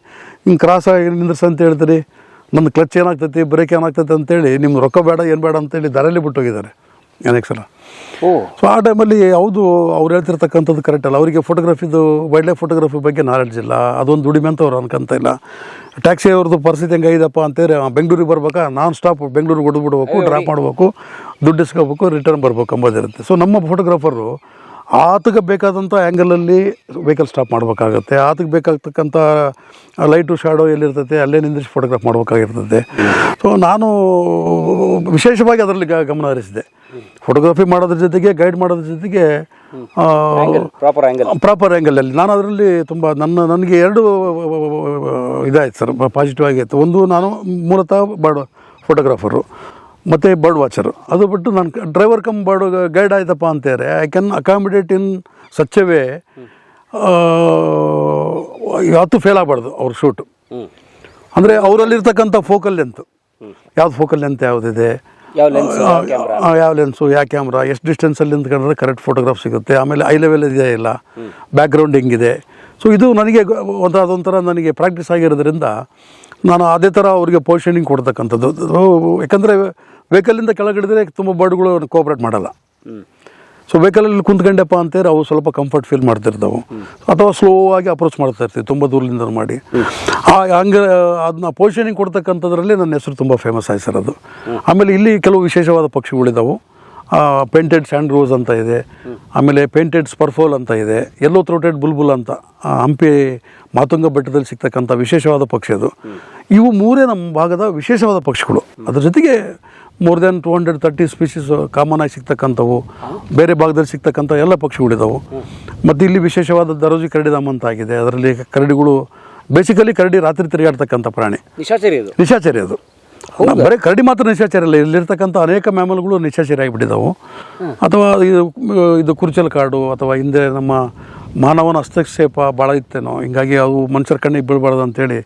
ಹಿಂಗೆ ಕ್ರಾಸ್ ಆಗಿ ನಿಂದ್ರಸ ಅಂತ ಹೇಳ್ತೀರಿ. ನನ್ನ ಕ್ಲಚ್ ಏನಾಗ್ತೈತಿ ಬ್ರೇಕ್ ಏನಾಗ್ತೈತೆ ಅಂತೇಳಿ ನಿಮ್ಮ ರೊಕ್ಕ ಬೇಡ ಏನು ಬೇಡ ಅಂತೇಳಿ ದಾರಲ್ಲಿ ಬಿಟ್ಟೋಗಿದ್ದಾರೆ ಅನೇಕ ಸಲ. ಓ. ಸೊ ಆ ಟೈಮಲ್ಲಿ ಯಾವುದು ಅವ್ರು ಹೇಳ್ತಿರ್ತಕ್ಕಂಥದ್ದು ಕರೆಕ್ಟ್ ಅಲ್ಲ. ಅವರಿಗೆ ಫೋಟೋಗ್ರಫಿದು ವೈಲ್ಡ್ ಲೈಫ್ ಫೋಟೋಗ್ರಫಿ ಬಗ್ಗೆ ನಾಲೆಡ್ಜ್ ಇಲ್ಲ. ಅದೊಂದು ದುಡಿಮೆ ಅಂತ ಅವ್ರು ಅನ್ಕೊಂತ ಇಲ್ಲ. ಟ್ಯಾಕ್ಸಿ ಅವ್ರದ್ದು ಪರಿಸ್ಥಿತಿ ಹೆಂಗಾಗಿದೆಪ್ಪ ಅಂತೇಳಿ ಆ, ಬೆಂಗಳೂರಿಗೆ ಬರ್ಬೇಕಾ? ನಾನ್ ಸ್ಟಾಪ್ ಬೆಂಗಳೂರಿಗೆ ಹೊಡೆದು ಬಿಡ್ಬೇಕು ಡ್ರಾಪ್ ಮಾಡಬೇಕು ದುಡ್ಡು ಇಸ್ಕೋಬೇಕು ರಿಟರ್ನ್ ಬರ್ಬೇಕು ಅಂಬೋದಿರುತ್ತೆ. ಸೊ ನಮ್ಮ ಫೋಟೋಗ್ರಾಫರು ಆತಗೆ ಬೇಕಾದಂಥ ಆ್ಯಂಗಲಲ್ಲಿ ವೆಹಿಕಲ್ ಸ್ಟಾಪ್ ಮಾಡಬೇಕಾಗತ್ತೆ. ಆತಗೆ ಬೇಕಾಗ್ತಕ್ಕಂಥ ಲೈಟು ಶಾಡೋ ಎಲ್ಲಿರ್ತೈತೆ ಅಲ್ಲೇ ನಿಂದಿಸಿ ಫೋಟೋಗ್ರಾಫ್ ಮಾಡಬೇಕಾಗಿರ್ತದೆ ಸೊ ನಾನು ವಿಶೇಷವಾಗಿ ಅದರಲ್ಲಿ ಗಮನ ಹರಿಸಿದೆ. ಫೋಟೋಗ್ರಫಿ ಮಾಡೋದ್ರ ಜೊತೆಗೆ ಗೈಡ್ ಮಾಡೋದ್ರ ಜೊತೆಗೆ ಪ್ರಾಪರ್ ಆ್ಯಂಗಲ್ ಪ್ರಾಪರ್ ಆ್ಯಂಗಲಲ್ಲಿ ನಾನು ಅದರಲ್ಲಿ ತುಂಬ ನನ್ನ ನನಗೆ ಎರಡು ಇದಾಯ್ತು ಸರ್ ಪಾಸಿಟಿವ್ ಆಗಿತ್ತು ಒಂದು ನಾನು ಮೂಲತಃ ಬಾಡೋ ಫೋಟೋಗ್ರಾಫರು ಮತ್ತು ಬರ್ಡ್ ವಾಚರು ಅದು ಬಿಟ್ಟು ನಾನು ಡ್ರೈವರ್ ಕಮ್ ಬರ್ಡ್ ಗೈಡ್ ಆಯ್ತಪ್ಪ ಅಂತೇಳಿ I can accommodate in such way ಯಾವತ್ತೂ ಫೇಲ್ ಆಗಬಾರ್ದು ಅವ್ರ ಶೂಟು ಅಂದರೆ ಅವರಲ್ಲಿರ್ತಕ್ಕಂಥ ಫೋಕಲ್ ಲೆಂತ್ ಯಾವ್ದು ಫೋಕಲ್ ಲೆಂತ್ ಯಾವುದಿದೆ? ಯಾವ ಲೆನ್ಸ್ ಯಾವ ಕ್ಯಾಮ್ರಾ ಎಷ್ಟು ಡಿಸ್ಟೆನ್ಸಲ್ಲಿ ನಿಂತ್ಕೊಂಡ್ರೆ ಕರೆಕ್ಟ್ ಫೋಟೋಗ್ರಾಫ್ ಸಿಗುತ್ತೆ. ಆಮೇಲೆ ಐ ಲೆವೆಲ್ ಇದೆಯಾ ಇಲ್ಲ? ಬ್ಯಾಕ್ಗ್ರೌಂಡ್ ಹೆಂಗಿದೆ? ಸೊ ಇದು ನನಗೆ ಒಂದು ಒಂಥರ ಅದೊಂಥರ ನನಗೆ ಪ್ರಾಕ್ಟೀಸ್ ಆಗಿರೋದ್ರಿಂದ ನಾನು ಅದೇ ಥರ ಅವರಿಗೆ ಪೊಸಿಷನಿಂಗ್ ಕೊಡ್ತಕ್ಕಂಥದ್ದು. ಯಾಕಂದರೆ ವೆಹಿಕಲಿಂದ ಕೆಳಗಿಡಿದ್ರೆ ತುಂಬ ಬರ್ಡ್ಗಳು ಕೋಆಪ್ರೇಟ್ ಮಾಡಲ್ಲ. ಸೊ ವೆಹಿಕಲಲ್ಲಿ ಕುಂತ್ಕೊಂಡಪ್ಪ ಅಂತೇಳಿ ಅವು ಸ್ವಲ್ಪ ಕಂಫರ್ಟ್ ಫೀಲ್ ಮಾಡ್ತಿರ್ತಾವೆ. ಅಥವಾ ಸ್ಲೋ ಆಗಿ ಅಪ್ರೋಚ್ ಮಾಡ್ತಾ ಇರ್ತೀವಿ ತುಂಬ ದೂರದಿಂದ ಮಾಡಿ. ಆ ಹಂಗೆ ಅದನ್ನ ಪೊಸಿಷನಿಂಗ್ ಕೊಡ್ತಕ್ಕಂಥದ್ರಲ್ಲಿ ನನ್ನ ಹೆಸರು ತುಂಬ ಫೇಮಸ್ ಆಯ್ತು ಸರ್ ಅದು. ಆಮೇಲೆ ಇಲ್ಲಿ ಕೆಲವು ವಿಶೇಷವಾದ ಪಕ್ಷಿಗಳಿದ್ದಾವೆ ಪೇಂಟೆಡ್ ಸ್ಯಾಂಡ್ ರೋಸ್ ಅಂತ ಇದೆ. ಆಮೇಲೆ ಪೇಂಟೆಡ್ ಸ್ಪರ್ಫೋಲ್ ಅಂತ ಇದೆ. ಎಲ್ಲೋ ಥ್ರೋಟೆಡ್ ಬುಲ್ಬುಲ್ ಅಂತ ಹಂಪಿ ಮಾತುಂಗ ಬೆಟ್ಟದಲ್ಲಿ ಸಿಗ್ತಕ್ಕಂಥ ವಿಶೇಷವಾದ ಪಕ್ಷಿ ಅದು. ಇವು ಮೂರೇ ನಮ್ಮ ಭಾಗದ ವಿಶೇಷವಾದ ಪಕ್ಷಿಗಳು. ಅದ್ರ ಜೊತೆಗೆ more than two hundred thirty species common ಆಗಿ ಸಿಗ್ತಕ್ಕಂಥವು ಬೇರೆ ಭಾಗದಲ್ಲಿ ಸಿಗ್ತಕ್ಕಂಥ ಎಲ್ಲ ಪಕ್ಷಿಗಳಿದಾವೆ ಮತ್ತು ಇಲ್ಲಿ ವಿಶೇಷವಾದ ದರೋಜಿ ಕರಡಿಧಾಮ ಅಂತ ಆಗಿದೆ. ಅದರಲ್ಲಿ ಕರಡಿಗಳು ಬೇಸಿಕಲಿ ಕರಡಿ ರಾತ್ರಿ ತಿರುಗಾಡ್ತಕ್ಕಂಥ ಪ್ರಾಣಿ. ನಿಶಾಚರಿ ಇದು ನಿಶಾಚರಿ ಅದು. ಬರೀ ಕರಡಿ ಮಾತ್ರ ನಿಶಾಚಾರ ಇಲ್ಲ. ಇಲ್ಲಿರ್ತಕ್ಕಂಥ ಅನೇಕ ಮ್ಯಾಮಲ್ಗಳು ನಿಶಾಚರಿ ಆಗಿಬಿಟ್ಟಿದ್ದಾವೆ ಅಥವಾ ಇದು ಇದು ಕುರ್ಚಲ್ ಕಾಡು ಅಥವಾ ಹಿಂದೆ ನಮ್ಮ ಮಾನವನ ಹಸ್ತಕ್ಷೇಪ ಭಾಳ ಇತ್ತೇನೋ. ಹಿಂಗಾಗಿ ಅವು ಮನುಷ್ಯರ ಕಣ್ಣಿಗೆ ಬೀಳಬಾರ್ದು ಅಂತೇಳಿ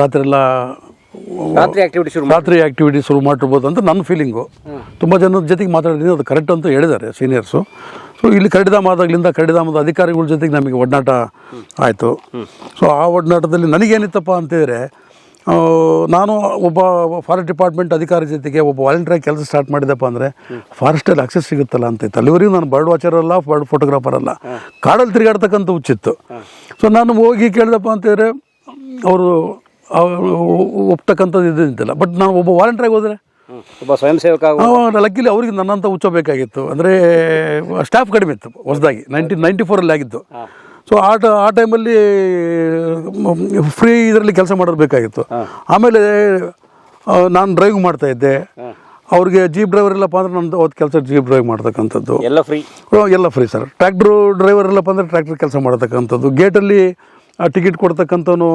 ರಾತ್ರಿ ಎಲ್ಲ ರಾತ್ರಿ ಆಕ್ಟಿವಿಟಿ ಶುರು ರಾತ್ರಿ ಆ್ಯಕ್ಟಿವಿಟಿ ಶುರು ಮಾಡಿರ್ಬೋದು ಅಂತ ನನ್ನ ಫೀಲಿಂಗು ತುಂಬ ಜನದ ಜೊತೆಗೆ ಮಾತಾಡಿದ್ದೀನಿ ಅದು ಕರೆಕ್ಟ್ ಅಂತ ಹೇಳಿದ್ದಾರೆ ಸೀನಿಯರ್ಸು ಸೊ ಇಲ್ಲಿ ಕರಡಿಧಾಮ ಆದಾಗಲಿಂದ ಕರಡಿಧಾಮದ ಅಧಿಕಾರಿಗಳ ಜೊತೆಗೆ ನಮಗೆ ಒಡನಾಟ ಆಯಿತು. ಸೊ ಆ ಒಡನಾಟದಲ್ಲಿ ನನಗೇನಿತ್ತಪ್ಪ ಅಂತಂದರೆ ನಾನು ಒಬ್ಬ ಫಾರೆಸ್ಟ್ ಡಿಪಾರ್ಟ್ಮೆಂಟ್ ಅಧಿಕಾರಿ ಜೊತೆಗೆ ಒಬ್ಬ ವಾಲಂಟಿಯರ್ ಕೆಲಸ ಸ್ಟಾರ್ಟ್ ಮಾಡಿದಪ್ಪ ಅಂದರೆ ಫಾರೆಸ್ಟಲ್ಲಿ ಅಕ್ಸೆಸ್ ಸಿಗುತ್ತಲ್ಲ ಅಂತ ಇತ್ತು. ಅಲ್ಲಿವರೆಗೂ ನಾನು ಬರ್ಡ್ ವಾಚರ್ ಅಲ್ಲ ಬರ್ಡ್ ಫೋಟೋಗ್ರಾಫರ್ ಅಲ್ಲ. ಕಾಡಲ್ಲಿ ತಿರುಗಾಡ್ತಕ್ಕಂಥ ಹುಚ್ಚಿತ್ತು ಸೊ ನಾನು ಹೋಗಿ ಕೇಳಿದಪ್ಪ ಅಂತಂದರೆ ಅವರು ಒಪ್ತಕ್ಕಂಥದ್ದು ಇದು ಇದ್ದಿಲ್ಲ. ಬಟ್ ನಾನು ಒಬ್ಬ ವಾಲಂಟಿಯರ್ಗೆ ಹೋದರೆ. ಒಬ್ಬ ಸ್ವಯಂ ಸೇವಕ ಲಕ್ಕಿಲಿ ಅವ್ರಿಗೆ ನನ್ನಂತ ಹುಚ್ಚಬೇಕಾಗಿತ್ತು ಅಂದರೆ ಸ್ಟಾಫ್ ಕಡಿಮೆ ಇತ್ತು ಹೊಸದಾಗಿ. ನೈನ್ಟೀನ್ ನೈಂಟಿ ಫೋರಲ್ಲಿ ಆಗಿತ್ತು ಸೊ ಆ ಆ ಟೈಮಲ್ಲಿ ಫ್ರೀ ಇದರಲ್ಲಿ ಕೆಲಸ ಮಾಡೋದು ಬೇಕಾಗಿತ್ತು. ಆಮೇಲೆ ನಾನು ಡ್ರೈವಿಂಗ್ ಮಾಡ್ತಾ ಇದ್ದೆ. ಅವ್ರಿಗೆ ಜೀಪ್ ಡ್ರೈವರ್ ಇಲ್ಲಪ್ಪ ಅಂದ್ರೆ ನಂದು ಅವತ್ತು ಕೆಲಸ ಜೀಪ್ ಡ್ರೈವ್ ಮಾಡ್ತಕ್ಕಂಥದ್ದು. ಎಲ್ಲ ಫ್ರೀ ಎಲ್ಲ ಫ್ರೀ ಸರ್ ಟ್ರ್ಯಾಕ್ಟ್ರು ಡ್ರೈವರ್ ಇಲ್ಲಪ್ಪ ಅಂದ್ರೆ ಟ್ರ್ಯಾಕ್ಟರ್ ಕೆಲಸ ಮಾಡ್ತಕ್ಕಂಥದ್ದು. ಗೇಟಲ್ಲಿ ಟಿಕೆಟ್ ಕೊಡ್ತಕ್ಕಂಥವನು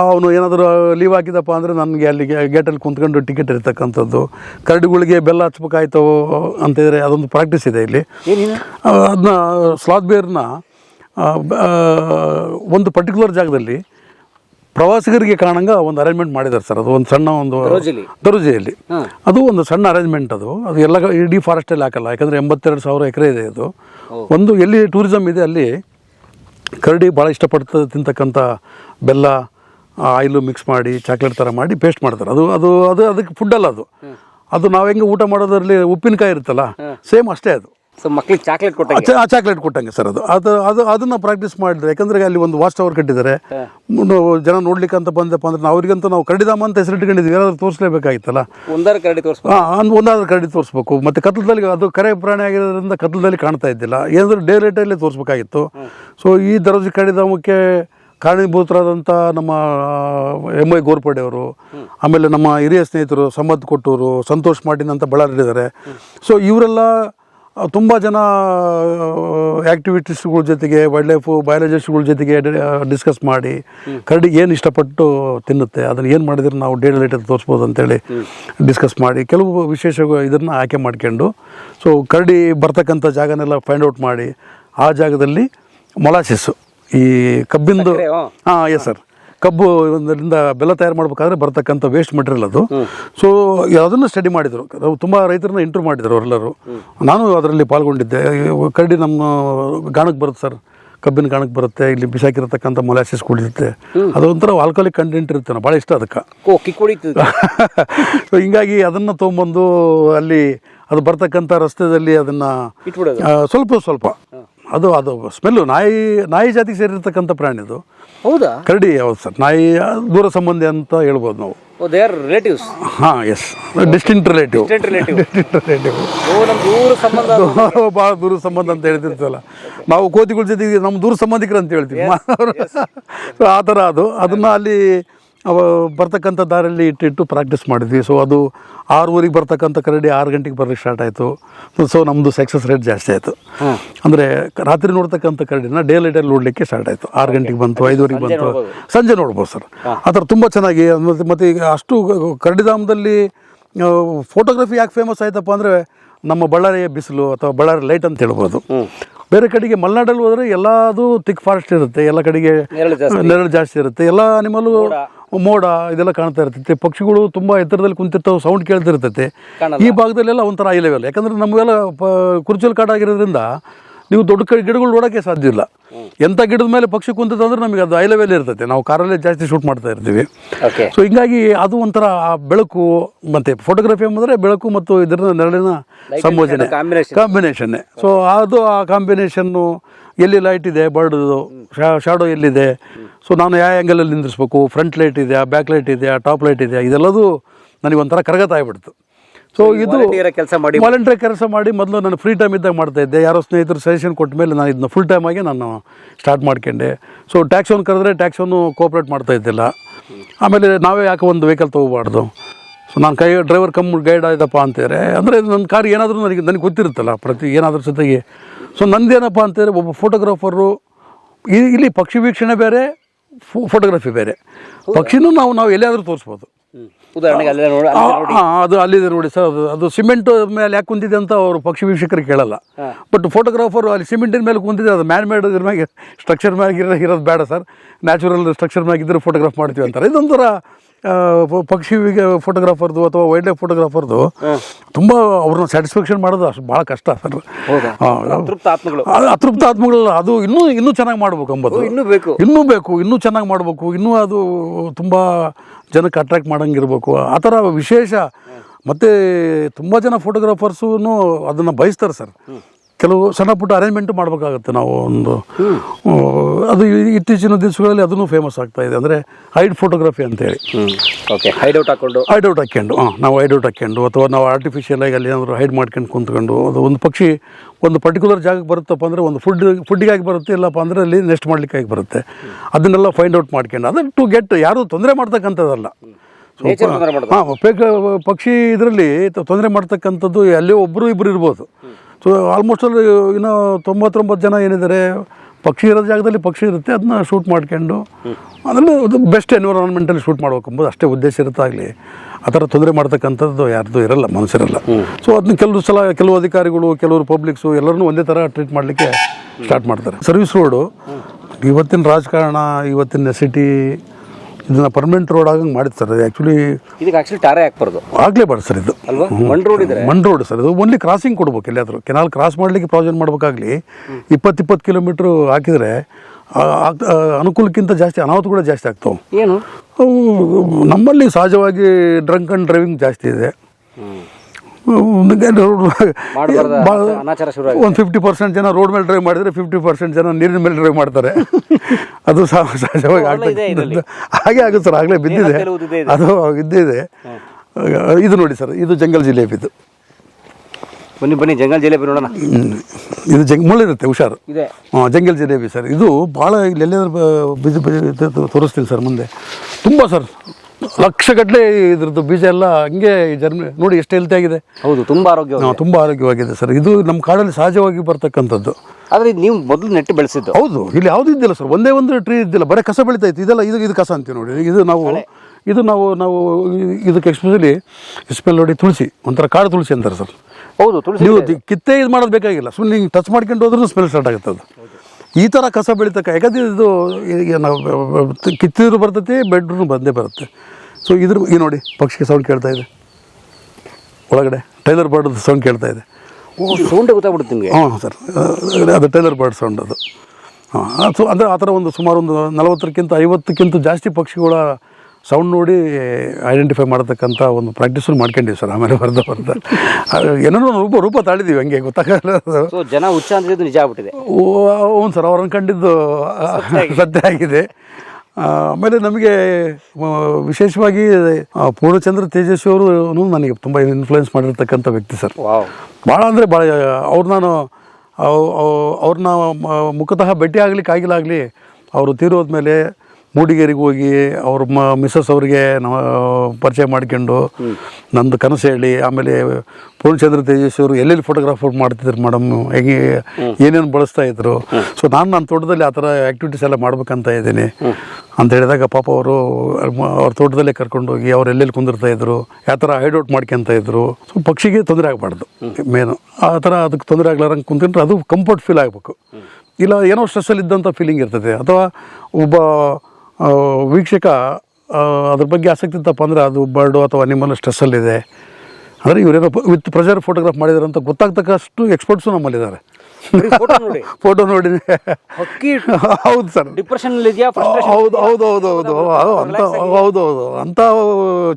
ಅವನು ಏನಾದರೂ ಲೀವ್ ಹಾಕಿದಪ್ಪ ಅಂದರೆ ನನಗೆ ಅಲ್ಲಿ ಗೇಟಲ್ಲಿ ಕುಂತ್ಕೊಂಡು ಟಿಕೆಟ್ ಇರ್ತಕ್ಕಂಥದ್ದು. ಕರಡುಗಳಿಗೆ ಬೆಲ್ಲ ಹಚ್ಬೇಕಾಯ್ತು ಅಂತಿದ್ರೆ ಅದೊಂದು ಪ್ರಾಕ್ಟೀಸ್ ಇದೆ ಇಲ್ಲಿ. ಅದನ್ನ ಸ್ಲಾತ್ ಬೇರ್ನ ಒಂದು ಪರ್ಟಿಕ್ಯುಲರ್ ಜಾಗದಲ್ಲಿ ಪ್ರವಾಸಿಗರಿಗೆ ಕಾಣಂಗ ಒಂದು ಅರೇಂಜ್ಮೆಂಟ್ ಮಾಡಿದ್ದಾರೆ ಸರ್. ಅದು ಒಂದು ಸಣ್ಣ ಒಂದು ದರ್ಜೆಯಲ್ಲಿ ಅದು ಒಂದು ಸಣ್ಣ ಅರೇಂಜ್ಮೆಂಟ್ ಅದು. ಅದು ಎಲ್ಲ ಇಡೀ ಫಾರೆಸ್ಟಲ್ಲಿ ಹಾಕಲ್ಲ. ಯಾಕಂದರೆ ಎಂಬತ್ತೆರಡು ಸಾವಿರ ಎಕರೆ ಇದೆ ಅದು ಒಂದು ಎಲ್ಲಿ ಟೂರಿಸಮ್ ಇದೆ ಅಲ್ಲಿ ಕರಡಿ ಭಾಳ ಇಷ್ಟಪಡ್ತ ತಿಂತಕ್ಕಂಥ ಬೆಲ್ಲ ಆಯಿಲು ಮಿಕ್ಸ್ ಮಾಡಿ ಚಾಕ್ಲೇಟ್ ಥರ ಮಾಡಿ ಪೇಸ್ಟ್ ಮಾಡ್ತಾರೆ. ಅದು ಅದು ಅದು ಅದಕ್ಕೆ ಫುಡ್ ಅಲ್ಲ ಅದು. ಅದು ನಾವು ಹೆಂಗೆ ಊಟ ಮಾಡೋದ್ರಲ್ಲಿ ಉಪ್ಪಿನಕಾಯಿ ಇರುತ್ತಲ್ಲ ಸೇಮ್ ಅಷ್ಟೇ ಅದು. ಸೊ ಮಕ್ಳಿಗೆ ಚಾಕ್ಲೇಟ್ ಕೊಟ್ಟ ಆ ಚಾಕ್ಲೇಟ್ ಕೊಟ್ಟಂಗೆ ಸರ್ ಅದು. ಅದು ಅದು ಅದನ್ನು ಪ್ರಾಕ್ಟೀಸ್ ಮಾಡಿದ್ರೆ ಯಾಕಂದ್ರೆ ಅಲ್ಲಿ ಒಂದು ವಾಚ್ ಟವರ್ ಕಟ್ಟಿದ್ದಾರೆ. ಜನ ನೋಡ್ಲಿಕ್ಕೆ ಅಂತ ಬಂದಪ್ಪ ಅಂದ್ರೆ ನಾವು ಅವ್ರಿಗಂತ ನಾವು ಕರಡಿಧಾಮ ಅಂತ ಹೆಸರಿಟ್ಕೊಂಡಿದ್ವಿ ಯಾರಾದ್ರೂ ತೋರಿಸಲೇಬೇಕಾಗಿತ್ತಲ್ಲ? ಒಂದಾರು ಕರಡಿ ತೋರಿಸ್ಬೇಕು. ಹಾಂ ಒಂದಾದ್ರೂ ಕರಡಿ ತೋರಿಸ್ಬೇಕು. ಮತ್ತು ಕತ್ಲದಲ್ಲಿ ಅದು ಕರೆ ಪ್ರಾಣಿ ಆಗಿರೋದ್ರಿಂದ ಕತ್ಲದಲ್ಲಿ ಕಾಣ್ತಾ ಇದ್ದಿಲ್ಲ. ಏನಾದರೂ ಡೇ ಲೈಟಲ್ಲೇ ತೋರಿಸ್ಬೇಕಾಗಿತ್ತು. ಸೊ ಈ ದರೋಜಿ ಕರಡಿಧಾಮಕ್ಕೆ ಕಾರಣೀಭೂತರಾದಂಥ ನಮ್ಮ ಎಂ ಐ ಗೋರ್ಪಡೆ ಅವರು ಆಮೇಲೆ ನಮ್ಮ ಹಿರಿಯ ಸ್ನೇಹಿತರು ಸಂಬಂಧ ಕೊಟ್ಟವರು ಸಂತೋಷ್ ಮಾರ್ಟಿನ್ ಅಂತ ಬಳ್ಳಾರಿದ್ದಾರೆ ಸೊ ಇವರೆಲ್ಲ ತುಂಬ ಜನ ಆ್ಯಕ್ಟಿವಿಟೀಸ್ಗಳ ಜೊತೆಗೆ ವೈಲ್ಡ್ ಲೈಫು ಬಯಾಲಜಿಸ್ಟ್ಗಳ ಜೊತೆಗೆ ಡಿಸ್ಕಸ್ ಮಾಡಿ ಕರಡಿ ಏನು ಇಷ್ಟಪಟ್ಟು ತಿನ್ನುತ್ತೆ ಅದನ್ನು ಏನು ಮಾಡಿದ್ರೆ ನಾವು ಡೇ ಲೈಟಲ್ಲಿ ತೋರಿಸ್ಬೋದು ಅಂತೇಳಿ ಡಿಸ್ಕಸ್ ಮಾಡಿ ಕೆಲವು ವಿಶೇಷ ಇದನ್ನು ಆಯ್ಕೆ ಮಾಡ್ಕೊಂಡು ಸೊ ಕರಡಿ ಬರ್ತಕ್ಕಂಥ ಜಾಗನೆಲ್ಲ ಫೈಂಡ್ ಔಟ್ ಮಾಡಿ ಆ ಜಾಗದಲ್ಲಿ ಮೊಲಾಸಿಸ್ಸು ಈ ಕಬ್ಬಿಂದು. ಹಾಂ ಎಸ್ ಸರ್ ಕಬ್ಬು ಒಂದರಿಂದ ಬೆಲ್ಲ ತಯಾರು ಮಾಡಬೇಕಾದ್ರೆ ಬರ್ತಕ್ಕಂಥ ವೇಸ್ಟ್ ಮೆಟೀರಿಯಲ್ ಅದು. ಸೊ ಅದನ್ನು ಸ್ಟಡಿ ಮಾಡಿದರು. ತುಂಬ ರೈತರನ್ನ ಇಂಟ್ರೂ ಮಾಡಿದರು ಅವರೆಲ್ಲರೂ. ನಾನು ಅದರಲ್ಲಿ ಪಾಲ್ಗೊಂಡಿದ್ದೆ. ಕರಡಿ ನಮ್ಮ ಗಾಣಕ್ಕೆ ಬರುತ್ತೆ ಸರ್. ಕಬ್ಬಿನ ಗಾಣಕ್ಕೆ ಬರುತ್ತೆ. ಇಲ್ಲಿ ಬಿಸಾಕಿರತಕ್ಕಂಥ ಮೊಲಾಸಿಸ್ ಕುಡಿಯುತ್ತೆ. ಅದೊಂಥರ ಆಲ್ಕೋಲಿಕ್ ಕಂಟೆಂಟ್ ಇರುತ್ತೆ ಭಾಳ ಇಷ್ಟ ಅದಕ್ಕೆ. ಸೊ ಹಿಂಗಾಗಿ ಅದನ್ನು ತೊಗೊಂಬಂದು ಅಲ್ಲಿ ಅದು ಬರ್ತಕ್ಕಂಥ ರಸ್ತೆಯಲ್ಲಿ ಅದನ್ನು ಸ್ವಲ್ಪ ಸ್ವಲ್ಪ. ಅದು ಅದು ಸ್ಮೆಲ್ಲು ನಾಯಿ ನಾಯಿ ಜಾತಿಗೆ ಸೇರಿರ್ತಕ್ಕಂಥ ಪ್ರಾಣಿ ಅದು. ಹೌದಾ? ಕರಡಿ ಹೌದು ಸರ್. ನಾಯಿ ದೂರ ಸಂಬಂಧಿ ಅಂತ ಹೇಳ್ಬೋದು ನಾವು. ದೇ ಆರ್ ರಿಲೇಟಿವ್ಸ್ ಹಾಂ yes distinct relative distinct relative ಓ ನಮ್ಮ ದೂರ ಸಂಬಂಧ ಭಾಳ ದೂರ ಸಂಬಂಧ ಅಂತ ಹೇಳ್ತಿರ್ತಲ್ಲ ನಾವು ಕೋತಿಗಳ ಜೊತೆಗೆ ನಮ್ಮ ದೂರ ಸಂಬಂಧಿಕರು ಅಂತ ಹೇಳ್ತೀವಿ. ಸೊ ಆ ಥರ ಅದು. ಅದನ್ನು ಅಲ್ಲಿ ಅವ ಬರ್ತಕ್ಕಂಥ ದಾರಿಯಲ್ಲಿ ಇಟ್ಟಿಟ್ಟು ಪ್ರಾಕ್ಟೀಸ್ ಮಾಡಿದ್ವಿ. ಸೊ ಅದು ಆರೂವರೆಗೆ ಬರ್ತಕ್ಕಂಥ ಕರಡಿ ಆರು ಗಂಟೆಗೆ ಬರಲಿಕ್ಕೆ ಸ್ಟಾರ್ಟ್ ಆಯಿತು. ಸೊ ನಮ್ಮದು ಸಕ್ಸಸ್ ರೇಟ್ ಜಾಸ್ತಿ ಆಯಿತು. ಅಂದರೆ ರಾತ್ರಿ ನೋಡ್ತಕ್ಕಂಥ ಕರಡಿನ ಡೇ ಲೈಟಲ್ಲಿ ನೋಡಲಿಕ್ಕೆ ಸ್ಟಾರ್ಟ್ ಆಯಿತು. ಆರು ಗಂಟೆಗೆ ಬಂತು ಐದುವರೆಗೆ ಬಂತು. ಸಂಜೆ ನೋಡ್ಬೋದು ಸರ್ ಆ ಥರ ತುಂಬ ಚೆನ್ನಾಗಿ ಮತ್ತು ಮತ್ತು ಈಗ ಅಷ್ಟು ಕರಡಿಧಾಮದಲ್ಲಿ ಫೋಟೋಗ್ರಫಿ ಯಾಕೆ ಫೇಮಸ್ ಆಯ್ತಪ್ಪ ಅಂದರೆ ನಮ್ಮ ಬಳ್ಳಾರಿಯ ಬಿಸಿಲು ಅಥವಾ ಬಳ್ಳಾರಿ ಲೈಟ್ ಅಂತ ಹೇಳ್ಬೋದು. ಬೇರೆ ಕಡೆಗೆ ಮಲೆನಾಡಲ್ಲಿ ಹೋದರೆ ಎಲ್ಲದೂ ತಿಕ್ ಫಾರೆಸ್ಟ್ ಇರುತ್ತೆ. ಎಲ್ಲ ಕಡೆಗೆ ನೆರಳು ಜಾಸ್ತಿ. ಇರುತ್ತೆ. ಎಲ್ಲ ಅನಿಮಲ್ಲು ಮೋಡ. ಇದೆಲ್ಲ ಕಾಣ್ತಾ ಇರ್ತೈತೆ. ಪಕ್ಷಿಗಳು ತುಂಬ ಎತ್ತರದಲ್ಲಿ ಕುಂತಿರ್ತಾವೆ ಸೌಂಡ್ ಕೇಳ್ತಿರ್ತೈತೆ. ಈ ಭಾಗದಲ್ಲೆಲ್ಲ ಒಂಥರ ಐ ಲೆವೆಲ್ ಯಾಕಂದ್ರೆ ನಮಗೆಲ್ಲ ಕುರ್ಚಲ್ ಕಾಡಾಗಿರೋದ್ರಿಂದ ನೀವು ದೊಡ್ಡ ಕಡೆ ಗಿಡಗಳು ನೋಡೋಕ್ಕೆ ಸಾಧ್ಯ ಇಲ್ಲ. ಎಂಥ ಗಿಡದ ಮೇಲೆ ಪಕ್ಷಿ ಕುಂತದಂದ್ರೆ ಅಂದ್ರೆ ನಮಗೆ ಅದು ಐ ಲೆವೆಲ್ ಇರ್ತೈತೆ. ನಾವು ಕಾರಲ್ಲೇ ಜಾಸ್ತಿ ಶೂಟ್ ಮಾಡ್ತಾ ಇರ್ತೀವಿ. ಸೊ ಹಿಂಗಾಗಿ ಅದು ಒಂಥರ ಆ ಬೆಳಕು ಮತ್ತೆ ಫೋಟೋಗ್ರಫಿ ಎಂಬುದ್ರೆ ಬೆಳಕು ಮತ್ತು ಇದರ ನೆರಳಿನ ಸಂಯೋಜನೆ ಕಾಂಬಿನೇಷನ್ ಕಾಂಬಿನೇಷನ್ನೇ ಸೊ ಅದು ಆ ಕಾಂಬಿನೇಷನ್ನು ಎಲ್ಲಿ ಲೈಟ್ ಇದೆ ಬರ್ಡ್ ಶಾಡೋ ಎಲ್ಲಿದೆ? ಸೊ ನಾನು ಯಾವ ಆ್ಯಂಗಲಲ್ಲಿ ನಿಂದಿರಿಸ್ಬೇಕು? ಫ್ರಂಟ್ ಲೈಟ್ ಇದೆಯಾ ಬ್ಯಾಕ್ ಲೈಟ್ ಇದೆಯಾ ಟಾಪ್ ಲೈಟ್ ಇದೆಯಾ? ಇದೆಲ್ಲದೂ ನನಗೆ ಒಂಥರ ಕರಗತ ಆಗ್ಬಿಡ್ತು ಸೊ ಇದು ಕೆಲಸ ಮಾಡಿ. ವಾಲಂಟಿಯರ್ ಕೆಲಸ ಮಾಡಿ ಮೊದಲು ನಾನು ಫ್ರೀ ಟೈಮ್ ಇದ್ದಾಗ ಮಾಡ್ತಾ ಇದ್ದೆ. ಯಾರೋ ಸ್ನೇಹಿತರು ಸಜೆಷನ್ ಕೊಟ್ಟ ಮೇಲೆ ನಾನು ಇದನ್ನ ಫುಲ್ ಟೈಮ್ ಆಗಿ ನಾನು ಸ್ಟಾರ್ಟ್ ಮಾಡ್ಕೊಂಡೆ. ಸೊ ಟ್ಯಾಕ್ಸ್ ಒನ್ ಕರೆದ್ರೆ ಟ್ಯಾಕ್ಸ್ ಒನ್ ಕೋಆಪ್ರೇಟ್ ಮಾಡ್ತಾ ಇದ್ದಿಲ್ಲ. ಆಮೇಲೆ ನಾವೇ ಯಾಕೆ ಒಂದು ವೆಹಿಕಲ್ ತೊಗೋಬಾರ್ದು. ಸೊ ನಾನು ಕೈ ಡ್ರೈವರ್ ಕಮ್ ಗೈಡ್ ಆಯ್ತಪ್ಪ ಅಂತೇಳಿ. ಅಂದರೆ ನನ್ನ ಕಾರ್ ಏನಾದರೂ ನನಗೆ ನನಗೆ ಗೊತ್ತಿರುತ್ತಲ್ಲ ಪ್ರತಿ ಏನಾದರೂ ಜೊತೆಗೆ. ಸೊ ನಂದೇನಪ್ಪ ಅಂತೇಳಿ ಒಬ್ಬ ಫೋಟೋಗ್ರಾಫರು ಇಲ್ಲಿ ಪಕ್ಷಿ ವೀಕ್ಷಣೆ ಬೇರೆ ಫೋಟೋಗ್ರಫಿ ಬೇರೆ. ಪಕ್ಷಿನೂ ನಾವು ನಾವು ಎಲ್ಲಿಯಾದರೂ ತೋರಿಸ್ಬೋದು. ಉದಾಹರಣೆಗೆ ಅಲ್ಲೇ ನೋಡಿ ಆ, ಆ, ಅದು ಅಲ್ಲಿದೆ ನೋಡಿ ಸರ್ ಅದು ಅದು ಸಿಮೆಂಟ್ ಮೇಲೆ ಯಾಕೆ ಕುಂತಿದೆ ಅಂತ ಅವರು ಪಕ್ಷಿ ವೀಕ್ಷಕರಿಗೆ ಕೇಳಲ್ಲ. ಬಟ್ ಫೋಟೋಗ್ರಾಫರ್ ಅಲ್ಲಿ ಸಿಮೆಂಟಿನ ಮೇಲೆ ಕುಂತಿದೆ ಅದು ಮ್ಯಾನ್ ಮೇಡ್ ಇದ್ರ ಮ್ಯಾಗೆ ಸ್ಟ್ರಕ್ಚರ್ ಮ್ಯಾಗೆ ಇರೋ ಇರೋದು ಬೇಡ ಸರ್. ನ್ಯಾಚುರಲ್ ಸ್ಟ್ರಕ್ಚರ್ ಮ್ಯಾಗಿದ್ರೆ ಫೋಟೋಗ್ರಾಫ್ ಮಾಡ್ತೀವಿ ಅಂತಾರೆ. ಇದೊಂಥರ ಪಕ್ಷಿ ಫೋಟೋಗ್ರಾಫರ್ದು ಅಥವಾ ವೈಲ್ಡ್ ಲೈಫ್ ಫೋಟೋಗ್ರಾಫರ್ದು ತುಂಬ ಅವ್ರನ್ನ ಸ್ಯಾಟಿಸ್ಫ್ಯಾಕ್ಷನ್ ಮಾಡೋದು ಅಷ್ಟು ಭಾಳ ಕಷ್ಟ ಸರ್. ಅತೃಪ್ತ ಆತ್ಮಗಳಲ್ಲ ಅದು ಇನ್ನೂ ಇನ್ನೂ ಚೆನ್ನಾಗಿ ಮಾಡ್ಬೇಕು ಅಂಬೋದು. ಇನ್ನೂ ಬೇಕು. ಇನ್ನೂ ಬೇಕು ಇನ್ನೂ ಚೆನ್ನಾಗಿ ಮಾಡಬೇಕು ಇನ್ನೂ ಅದು ತುಂಬ ಜನಕ್ಕೆ ಅಟ್ರಾಕ್ಟ್ ಮಾಡಂಗಿರ್ಬೇಕು. ಆ ಥರ ವಿಶೇಷ. ಮತ್ತು ತುಂಬ ಜನ ಫೋಟೋಗ್ರಾಫರ್ಸು ಅದನ್ನು ಬಯಸ್ತಾರೆ ಸರ್. ಕೆಲವು ಸಣ್ಣ ಪುಟ್ಟ ಅರೇಂಜ್ಮೆಂಟ್ ಮಾಡಬೇಕಾಗುತ್ತೆ ನಾವು ಒಂದು ಅದು ಇತ್ತೀಚಿನ ದಿವಸಗಳಲ್ಲಿ ಅದನ್ನು ಫೇಮಸ್ ಆಗ್ತಾ ಇದೆ. ಅಂದರೆ ಹೈಡ್ ಫೋಟೋಗ್ರಫಿ ಅಂತೇಳಿ. ಓಕೆ ಹೈಡೌಟ್ ಹಾಕೊಂಡು. ಹೈಡ್ ಔಟ್ ಹಾಕ್ಕೊಂಡು ಹಾಂ ನಾವು ಹೈಡ್ ಔಟ್ ಹಾಕ್ಕೊಂಡು ಅಥವಾ ನಾವು ಆರ್ಟಿಫಿಷಿಯಲ್ ಆಗಿ ಅಲ್ಲಿ ಏನಾದರೂ ಹೈಡ್ ಮಾಡ್ಕೊಂಡು ಕುಂತ್ಕೊಂಡು ಅದು ಒಂದು ಪಕ್ಷಿ ಒಂದು ಪರ್ಟಿಕ್ಯುಲರ್ ಜಾಗಕ್ಕೆ ಬರುತ್ತಪ್ಪ ಅಂದರೆ ಒಂದು ಫುಡ್ ಫುಡ್ಡಿಗಾಗಿ ಬರುತ್ತೆ ಇಲ್ಲಪ್ಪ ಅಂದರೆ ಅಲ್ಲಿ ನೆಸ್ಟ್ ಮಾಡಲಿಕ್ಕಾಗಿ ಬರುತ್ತೆ. ಅದನ್ನೆಲ್ಲ ಫೈಂಡ್ ಔಟ್ ಮಾಡ್ಕೊಂಡು ಅದು ಟು ಗೆಟ್ ಯಾರು ತೊಂದರೆ ಮಾಡ್ತಕ್ಕಂಥದ್ದಲ್ಲ. ಹಾಂ ಪಕ್ಷಿ ಇದರಲ್ಲಿ ತೊಂದರೆ ಮಾಡ್ತಕ್ಕಂಥದ್ದು ಅಲ್ಲೇ ಒಬ್ಬರು ಇಬ್ಬರು ಇರ್ಬೋದು. ಸೊ ಆಲ್ಮೋಸ್ಟ್ ಅಲ್ಲಿ, ಇನ್ನೂ ತೊಂಬತ್ತೊಂಬತ್ತು ಜನ ಏನಿದ್ದಾರೆ, ಪಕ್ಷಿ ಇರೋ ಜಾಗದಲ್ಲಿ ಪಕ್ಷಿ ಇರುತ್ತೆ, ಅದನ್ನ ಶೂಟ್ ಮಾಡ್ಕೊಂಡು, ಅದನ್ನು ಅದು ಬೆಸ್ಟ್ ಎನ್ವಿರಾನ್ಮೆಂಟಲ್ಲಿ ಶೂಟ್ ಮಾಡ್ಬೇಕು ಅಷ್ಟೇ ಉದ್ದೇಶ ಇರುತ್ತಾಗಲಿ ಆ ಥರ ತೊಂದರೆ ಮಾಡ್ತಕ್ಕಂಥದ್ದು ಯಾರ್ದು ಇರಲ್ಲ, ಮನುಷ್ಯರಲ್ಲ. ಸೊ ಅದನ್ನ ಕೆಲವು ಸಲ ಕೆಲವು ಅಧಿಕಾರಿಗಳು, ಕೆಲವರು ಪಬ್ಲಿಕ್ಸು ಎಲ್ಲರನ್ನೂ ಒಂದೇ ಥರ ಟ್ರೀಟ್ ಮಾಡಲಿಕ್ಕೆ ಸ್ಟಾರ್ಟ್ ಮಾಡ್ತಾರೆ. ಸರ್ವಿಸ್ ರೋಡು ಇವತ್ತಿನ ರಾಜಕಾರಣ, ಇವತ್ತಿನ ಸಿಟಿ ಇದನ್ನ ಪರ್ಮನೆಂಟ್ ರೋಡ್ ಆಗಂಗೆ ಮಾಡಿದ್ದು ಸರ್ ಆ್ಯಕ್ಚುಲಿ ಇದಕ್ಕೆ ಆಕ್ಚುಲಿ ಟಾರೆ ಹಾಕ್ಬಾರ್ದು. ಆಗಲೇಬಾರ್ದು ಸರ್ ಇದು. ಅಲ್ವಾ? ಮಣ್ ರೋಡ್ ಇದೆ ಮಣ್ ರೋಡ್ ಸರ್. ಇದು ಓನ್ಲಿ ಕ್ರಾಸಿಂಗ್ ಕೊಡ್ಬೇಕು ಎಲ್ಲಾದರೂ ಕೆನಾಲ್ ಕ್ರಾಸ್ ಮಾಡಲಿಕ್ಕೆ ಪ್ರಾಜೆಕ್ಟ್ ಮಾಡಬೇಕಾಗ್ಲಿ. ಇಪ್ಪತ್ತು ಇಪ್ಪತ್ತು ಕಿಲೋಮೀಟ್ರ್ ಹಾಕಿದರೆ ಅನುಕೂಲಕ್ಕಿಂತ ಜಾಸ್ತಿ ಅನಾಹುತ ಕೂಡ ಜಾಸ್ತಿ ಆಗ್ತಾವೆ. ಏನು? ನಮ್ಮಲ್ಲಿ ಸಹಜವಾಗಿ ಡ್ರಂಕ್ ಆ್ಯಂಡ್ ಡ್ರೈವಿಂಗ್ ಜಾಸ್ತಿ ಇದೆ. ಒಂದು ಫಿಫ್ಟಿ ಪರ್ಸೆಂಟ್ ಜನ ರೋಡ್ ಮೇಲೆ ಡ್ರೈವ್ ಮಾಡಿದ್ರೆ ಫಿಫ್ಟಿ ಪರ್ಸೆಂಟ್ ಜನ ನೀರಿನ ಮೇಲೆ ಡ್ರೈವ್ ಮಾಡ್ತಾರೆ. ಅದು ಸಹ- ಸಹಜವಾಗಿ ಆಗ್ತದೆ. ಹಾಗೆ ಆಗುತ್ತೆ ಸರ್ ಆಗಲೇ ಬಿದ್ದಿದೆ. ಅದು ಇದ್ದಿದೆ ಇದು. ನೋಡಿ ಸರ್ ಇದು ಜಂಗಲ್ ಜಿಲೇಬಿ ಇದು. ಬನ್ನಿ ಬನ್ನಿ ಜಂಗಲ್ ಜಿಲೇಬಿ ನೋಡೋಣ. ಇದು ಜಂಗ್ ಮುಳ್ಳಿರುತ್ತೆ ಹುಷಾರು. ಹಾಂ ಜಂಗಲ್ ಜಿಲೇಬಿ ಸರ್. ಇದು ಭಾಳ ಇಲ್ಲಿ ಎಲ್ಲಾದ್ರೂ ಬಿಸಿ ಬಿಸಿ ತೋರಿಸ್ತೀನಿ ಸರ್ ಮುಂದೆ. ತುಂಬ ಸರ್ ಲಕ್ಷಗಟ್ಟಲೆ ಇದ್ರದ್ದು ಬೀಜ ಎಲ್ಲ ಹಂಗೆ ಜರ್ಮಿ ನೋಡಿ ಎಷ್ಟು ಹೆಲ್ತಿ ಆಗಿದೆ. ಹೌದು ತುಂಬಾ ಆರೋಗ್ಯ ತುಂಬಾ ಆರೋಗ್ಯವಾಗಿದೆ ಸರ್. ಇದು ನಮ್ಮ ಕಾಡಲ್ಲಿ ಸಹಜವಾಗಿ ಬರ್ತಕ್ಕಂಥದ್ದು. ಆದ್ರೆ ನೀವು ಮೊದಲು ನೆಟ್ಟು ಬೆಳೆಸಿದ್ದು. ಹೌದು ಇಲ್ಲಿ ಯಾವುದೂ ಇದ್ದಿಲ್ಲ ಸರ್. ಒಂದೇ ಒಂದು ಟ್ರೀ ಇದ್ದಿಲ್ಲ. ಬರೀ ಕಸ ಬೆಳೀತಾ ಇತ್ತು ಇದೆಲ್ಲ ಇದು ಇದು ಕಸ ಅಂತೀವಿ ನೋಡಿ. ಇದು ನಾವು ಇದು ನಾವು ನಾವು ಇದಕ್ಕೆ ಎಕ್ಸ್ಪೆಷಲಿ ಸ್ಮೆಲ್ ನೋಡಿ ತುಳಸಿ. ಒಂಥರ ಕಾಡು ತುಳಸಿ ಅಂತಾರೆ ಸರ್. ಹೌದು ತುಳಸಿ ನೀವು ಕಿತ್ತೆ ಕಿತ್ತೇ ಇದು ಮಾಡೋದು ಬೇಕಾಗಿಲ್ಲ. ಸುಮ್ಮನೆ ಹಿಂಗೆ ಟಚ್ ಮಾಡ್ಕೊಂಡು ಹೋದ್ರೂ ಸ್ಮೆಲ್ ಸ್ಟಾರ್ಟ್ ಆಗುತ್ತೆ ಅದು. ಈ ಥರ ಕಸ ಬೆಳೀತಕ್ಕ. ಯಾಕಂದರೆ ಇದು ನಾವು ಕಿತ್ತಿದ್ರು ಬರ್ತೈತಿ ಬೆಡ್ರೂ ಬಂದೇ ಬರುತ್ತೆ. ಸೊ ಇದ್ರ ಈ ನೋಡಿ ಪಕ್ಷಿಗೆ ಸೌಂಡ್ ಕೇಳ್ತಾ ಇದೆ. ಒಳಗಡೆ ಟೈಲರ್ ಬರ್ಡ್ ಸೌಂಡ್ ಕೇಳ್ತಾ ಇದೆ. ಓ ಸೌಂಡ್ ಗೊತ್ತಾಗ್ಬಿಡುತ್ತೆ ನಿಮಗೆ? ಹಾಂ ಸರ್. ಅದು ಟೈಲರ್ ಬರ್ಡ್ ಸೌಂಡ್ ಅದು. ಹಾಂ ಸೊ ಅಂದರೆ ಆ ಥರ ಒಂದು ಸುಮಾರು ಒಂದು ನಲವತ್ತಕ್ಕಿಂತ ಐವತ್ತಕ್ಕಿಂತ ಜಾಸ್ತಿ ಪಕ್ಷಿಗಳ ಸೌಂಡ್ ನೋಡಿ ಐಡೆಂಟಿಫೈ ಮಾಡತಕ್ಕಂಥ ಒಂದು ಪ್ರಾಕ್ಟೀಸನ್ನು ಮಾಡ್ಕೊಂಡಿವಿ ಸರ್ ಆಮೇಲೆ ಬರ್ದ ಬರ್ದ ಏನೋ ಒಂದು ರೂಪ ರೂಪ ತಾಳಿದೀವಿ ಹಂಗೆ ಗೊತ್ತಾಗಲ್ಲ ಜನ ಉಚ್ಚ ಅಂದಿದ್ದು ನಿಜ ಆಗ್ಬಿಟ್ಟಿದೆ. ಓ, ಹೌದು ಸರ್ ಅವ್ರನ್ನ ಕಂಡಿದ್ದು ಸತ್ಯ ಆಗಿದೆ. ಆಮೇಲೆ ನಮಗೆ ವಿಶೇಷವಾಗಿ ಪೂರ್ಣಚಂದ್ರ ತೇಜಸ್ವಿ ಅವರು ನನಗೆ ತುಂಬ ಇನ್ಫ್ಲೂಯೆನ್ಸ್ ಮಾಡಿರ್ತಕ್ಕಂಥ ವ್ಯಕ್ತಿ ಸರ್. ಭಾಳ ಅಂದರೆ ಭಾಳ ಅವ್ರು ನಾನು ಅವ್- ಅವ್- ಅವ್ರನ್ನ ಮುಖತಃ ಭೇಟಿ ಆಗ್ಲಿಕ್ಕೆ ಆಗಿಲ್ಲಾಗಲಿ ಅವರು ತೀರೋದ್ಮೇಲೆ ಮೂಡಿಗೆರೆಗೆ ಹೋಗಿ ಅವ್ರ ಮ ಮಿಸ್ಸಸ್ ಅವರಿಗೆ ನಾವು ಪರಿಚಯ ಮಾಡ್ಕೊಂಡು ನಂದು ಕನಸು ಹೇಳಿ, ಆಮೇಲೆ ಪೂರ್ಣಚಂದ್ರ ಅವರು ಎಲ್ಲೆಲ್ಲಿ ಫೋಟೋಗ್ರಾಫರ್ ಮಾಡ್ತಿದ್ರು ಮೇಡಮ್ ಹೇಗೆ ಏನೇನು ಬಳಸ್ತಾ ಇದ್ರು. ಸೊ ನಾನು ನನ್ನ ತೋಟದಲ್ಲಿ ಆ ಥರ ಆ್ಯಕ್ಟಿವಿಟೀಸ್ ಎಲ್ಲ ಮಾಡ್ಬೇಕಂತ ಇದ್ದೀನಿ. ಅಂತ ಹೇಳಿದಾಗ ಪಾಪ ಅವರು, ಅವ್ರ ತೋಟದಲ್ಲೇ ಕರ್ಕೊಂಡೋಗಿ ಅವ್ರು ಎಲ್ಲೆಲ್ಲಿ ಕುಂದಿರ್ತಾ ಇದ್ರು, ಯಾವ ಥರ ಹೈಡೌಟ್ ಮಾಡ್ಕೊಂತ ಇದ್ರು. ಸೊ ಪಕ್ಷಿಗೆ ತೊಂದರೆ ಆಗಬಾರ್ದು ಮೇನು ಆ ಥರ ಅದಕ್ಕೆ ತೊಂದರೆ ಆಗ್ಲಾರಂಗೆ ಕುಂತ್ಕೊಂಡ್ರೆ ಅದು ಕಂಫರ್ಟ್ ಫೀಲ್ ಆಗಬೇಕು. ಇಲ್ಲ, ಏನೋ ಸ್ಟ್ರೆಸ್ಸಲ್ಲಿ ಇದ್ದಂಥ ಫೀಲಿಂಗ್ ಇರ್ತದೆ. ಅಥವಾ ಒಬ್ಬ ವೀಕ್ಷಕ ಅದ್ರ ಬಗ್ಗೆ ಆಸಕ್ತಿ ಇತ್ತಪ್ಪ ಅಂದರೆ ಅದು ಬರ್ಡು ಅಥವಾ ಅನಿಮಲ್ ಸ್ಟ್ರೆಸ್ಸಲ್ಲಿದೆ. ಅಂದರೆ ಇವರೇನೋ ವಿತ್ ಪ್ರೆಷರ್ ಫೋಟೋಗ್ರಾಫ್ ಮಾಡಿದಾರೆ ಅಂತ ಗೊತ್ತಾಗ್ತಕ್ಕಷ್ಟು ಎಕ್ಸ್ಪರ್ಟ್ಸು ನಮ್ಮಲ್ಲಿದ್ದಾರೆ. ಫೋಟೋ ನೋಡಿ. ಹೌದು ಸರ್. ಡಿಪ್ರೆಷನ್ ಹೌದು ಹೌದು ಹೌದು ಹೌದು ಹೌದು. ಅಂತ ಹೌದು ಹೌದು. ಅಂತ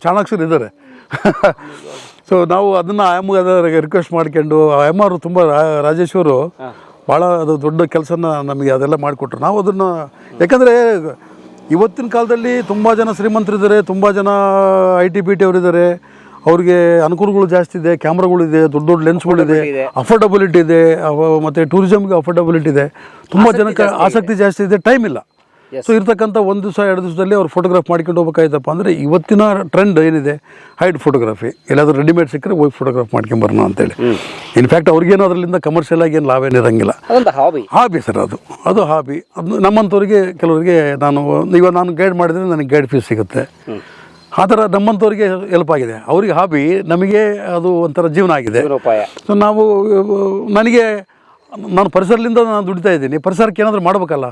ಚಾಣಾಕ್ಷರು ಇದ್ದಾರೆ ಸೊ ನಾವು ಅದನ್ನ ಆಯಮ್ಮಗೆ ರಿಕ್ವೆಸ್ಟ್ ಮಾಡ್ಕೊಂಡು ಆಯಮ್ಮ ಅವರು ತುಂಬ ರಾಜೇಶ್ವರು ಭಾಳ ಅದು ದೊಡ್ಡ ಕೆಲಸನ ನಮಗೆ ಅದೆಲ್ಲ ಮಾಡಿಕೊಟ್ರು. ನಾವು ಅದನ್ನು ಯಾಕಂದರೆ ಇವತ್ತಿನ ಕಾಲದಲ್ಲಿ ತುಂಬ ಜನ ಶ್ರೀಮಂತರಿದ್ದಾರೆ ತುಂಬ ಜನ ಐ ಟಿ ಪಿ ಟಿ ಅವರಿದ್ದಾರೆ. ಅವ್ರಿಗೆ ಅನುಕೂಲಗಳು ಜಾಸ್ತಿ ಇದೆ ಕ್ಯಾಮ್ರಾಗಳಿದೆ ದೊಡ್ಡ ದೊಡ್ಡ ಲೆನ್ಸ್ಗಳಿದೆ ಅಫೋರ್ಡಬಿಲಿಟಿ ಇದೆ ಮತ್ತು ಮತ್ತೆ ಟೂರಿಸಮ್ಗೆ ಅಫೋರ್ಡಬಿಲಿಟಿ ಇದೆ. ತುಂಬ ಜನಕ್ಕೆ ಆಸಕ್ತಿ ಜಾಸ್ತಿ ಇದೆ ಟೈಮ್ ಇಲ್ಲ. ಸೊ ಇರ್ತಕ್ಕಂಥ ಒಂದು ದಿವಸ ಎರಡು ದಿವಸದಲ್ಲಿ ಅವ್ರು ಫೋಟೋಗ್ರಾಫ್ ಮಾಡ್ಕೊಂಡು ಹೋಗ್ಬೇಕಾಯ್ತಪ್ಪ ಅಂದರೆ ಇವತ್ತಿನ ಟ್ರೆಂಡ್ ಏನಿದೆ? ಹೈಡ್ ಫೋಟೋಗ್ರಫಿ ಎಲ್ಲಾದರೂ ರೆಡಿಮೇಡ್ ಸಿಕ್ಕರೆ ಹೋಗಿ ಫೋಟೋಗ್ರಾಫ್ ಮಾಡ್ಕೊಂಬರೋಣ ಅಂತೇಳಿ. ಇನ್ಫ್ಯಾಕ್ಟ್ ಅವ್ರಿಗೇನು ಅದರಿಂದ ಕಮರ್ಷಿಯಲ್ ಆಗಿ ಏನು ಲಾಭ ಏನಿರಂಗಿಲ್ಲ. ಹಾಬಿ ಹಾಬಿ ಸರ್ ಅದು. ಅದು ಹಾಬಿ ಅದು ನಮ್ಮಂಥವ್ರಿಗೆ ಕೆಲವರಿಗೆ ನಾನು ಈಗ ನಾನು ಗೈಡ್ ಮಾಡಿದರೆ ನನಗೆ ಗೈಡ್ ಫೀಸ್ ಸಿಗುತ್ತೆ. ಆ ಥರ ನಮ್ಮಂಥವ್ರಿಗೆ ಹೆಲ್ಪ್ ಆಗಿದೆ. ಅವ್ರಿಗೆ ಹಾಬಿ ನಮಗೆ ಅದು ಒಂಥರ ಜೀವನ ಆಗಿದೆ. ಸೊ ನಾವು ನನಗೆ ನಾನು ಪರಿಸರದಿಂದ ನಾನು ದುಡಿತಾ ಇದ್ದೀನಿ. ಪರಿಸರಕ್ಕೆ ಏನಾದರೂ ಮಾಡ್ಬೇಕಲ್ಲ?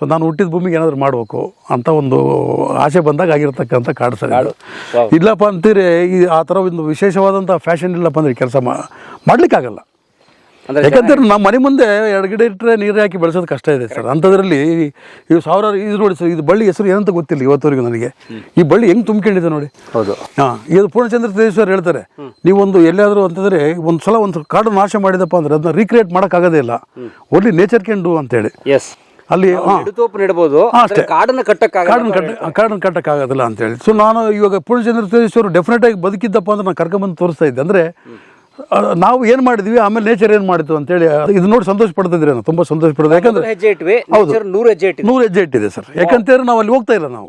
ಸೊ ನಾನು ಹುಟ್ಟಿದ ಭೂಮಿಗೆ ಏನಾದರೂ ಮಾಡಬೇಕು ಅಂತ ಒಂದು ಆಸೆ ಬಂದಾಗ ಆಗಿರತಕ್ಕಂಥ ಕಾಡು ಸರ್ ಇಲ್ಲಪ್ಪ ಅಂತೀರಿ ಈ ಆ ಥರ ಒಂದು ವಿಶೇಷವಾದಂಥ ಫ್ಯಾಷನ್ ಇಲ್ಲಪ್ಪ ಅಂದರೆ ಕೆಲಸ ಮಾಡಲಿಕ್ಕಾಗಲ್ಲ. ಯಾಕಂದ್ರೆ ನಮ್ಮ ಮನೆ ಮುಂದೆ ಎರಡು ಗಿಡ ಇಟ್ಟರೆ ನೀರು ಹಾಕಿ ಬೆಳೆಸೋದು ಕಷ್ಟ ಇದೆ ಸರ್. ಅಂಥದ್ರಲ್ಲಿ ಇವು ಸಾವಿರಾರು ಇದು ನೋಡಿ ಸರ್ ಇದು ಬಳ್ಳಿ ಹೆಸರು ಏನಂತ ಗೊತ್ತಿಲ್ಲ ಇವತ್ತವರೆಗೂ ನನಗೆ. ಈ ಬಳ್ಳಿ ಹೆಂಗೆ ತುಂಬಿಕೊಂಡಿದೆ ನೋಡಿ. ಹೌದು. ಹಾಂ ಇದು ಪೂರ್ಣಚಂದ್ರ ತೇಜಸ್ವರ್ ಹೇಳ್ತಾರೆ ನೀವೊಂದು ಎಲ್ಲಾದರೂ ಅಂತಂದರೆ ಒಂದು ಸಲ ಒಂದು ಕಾಡು ನಾಶ ಮಾಡಿದಪ್ಪ ಅಂದರೆ ಅದನ್ನ ರೀಕ್ರಿಯೇಟ್ ಮಾಡೋಕ್ಕಾಗೋದೇ ಇಲ್ಲ. ಓನ್ಲಿ ನೇಚರ್ ಕ್ಯಾನ್ ಡೂ ಅಂತೇಳಿ. ಎಸ್ ಅಲ್ಲಿ ನೆಡುತೋಪು ನೆಡಬಹುದು ಅಷ್ಟೇ. ಕಾಡನ್ನ ಕಟ್ಟಕ್ಕಾಗ ಕಾಡನ್ನು ಕಟ್ಟ ಕಾಡನ್ನು ಕಟ್ಟಕ್ಕಾಗೋದಿಲ್ಲ ಅಂತೇಳಿ ಸೊ ನಾನು ಇವಾಗ ಪೂರ್ಣಚಂದ್ರ ತೇಜಸ್ವರು ಡೆಫಿನೆಟ್ ಆಗಿ ಬದುಕಿದ್ದಪ್ಪ ಅಂದ್ರೆ ನಾನು ಕರ್ಕೊಂಬಂದು ತೋರಿಸ್ತಾ ಇದ್ದೆ. ಅಂದ್ರೆ ನಾವು ಏನು ಮಾಡಿದ್ವಿ ಆಮೇಲೆ ನೇಚರ್ ಏನು ಮಾಡಿತು ಅಂತೇಳಿ ಇದು ನೋಡಿ ಸಂತೋಷ ಪಡ್ತಿದ್ರಿ ನಾನು. ತುಂಬ ಸಂತೋಷ ಪಡೋದು. ಯಾಕಂದ್ರೆ ಹೆಜ್ಜೆ ಇಟ್ವಿ. ಹೌದು. ನೂರು ಹೆಜ್ಜೆ ಇಟ್ಟಿವಿ ನೂರು ಹೆಜ್ಜೆ ಇಟ್ಟಿದೆ ಸರ್. ಯಾಕಂತೇಳಿ ನಾವು ಅಲ್ಲಿ ಹೋಗ್ತಾ ಇಲ್ಲ ನಾವು.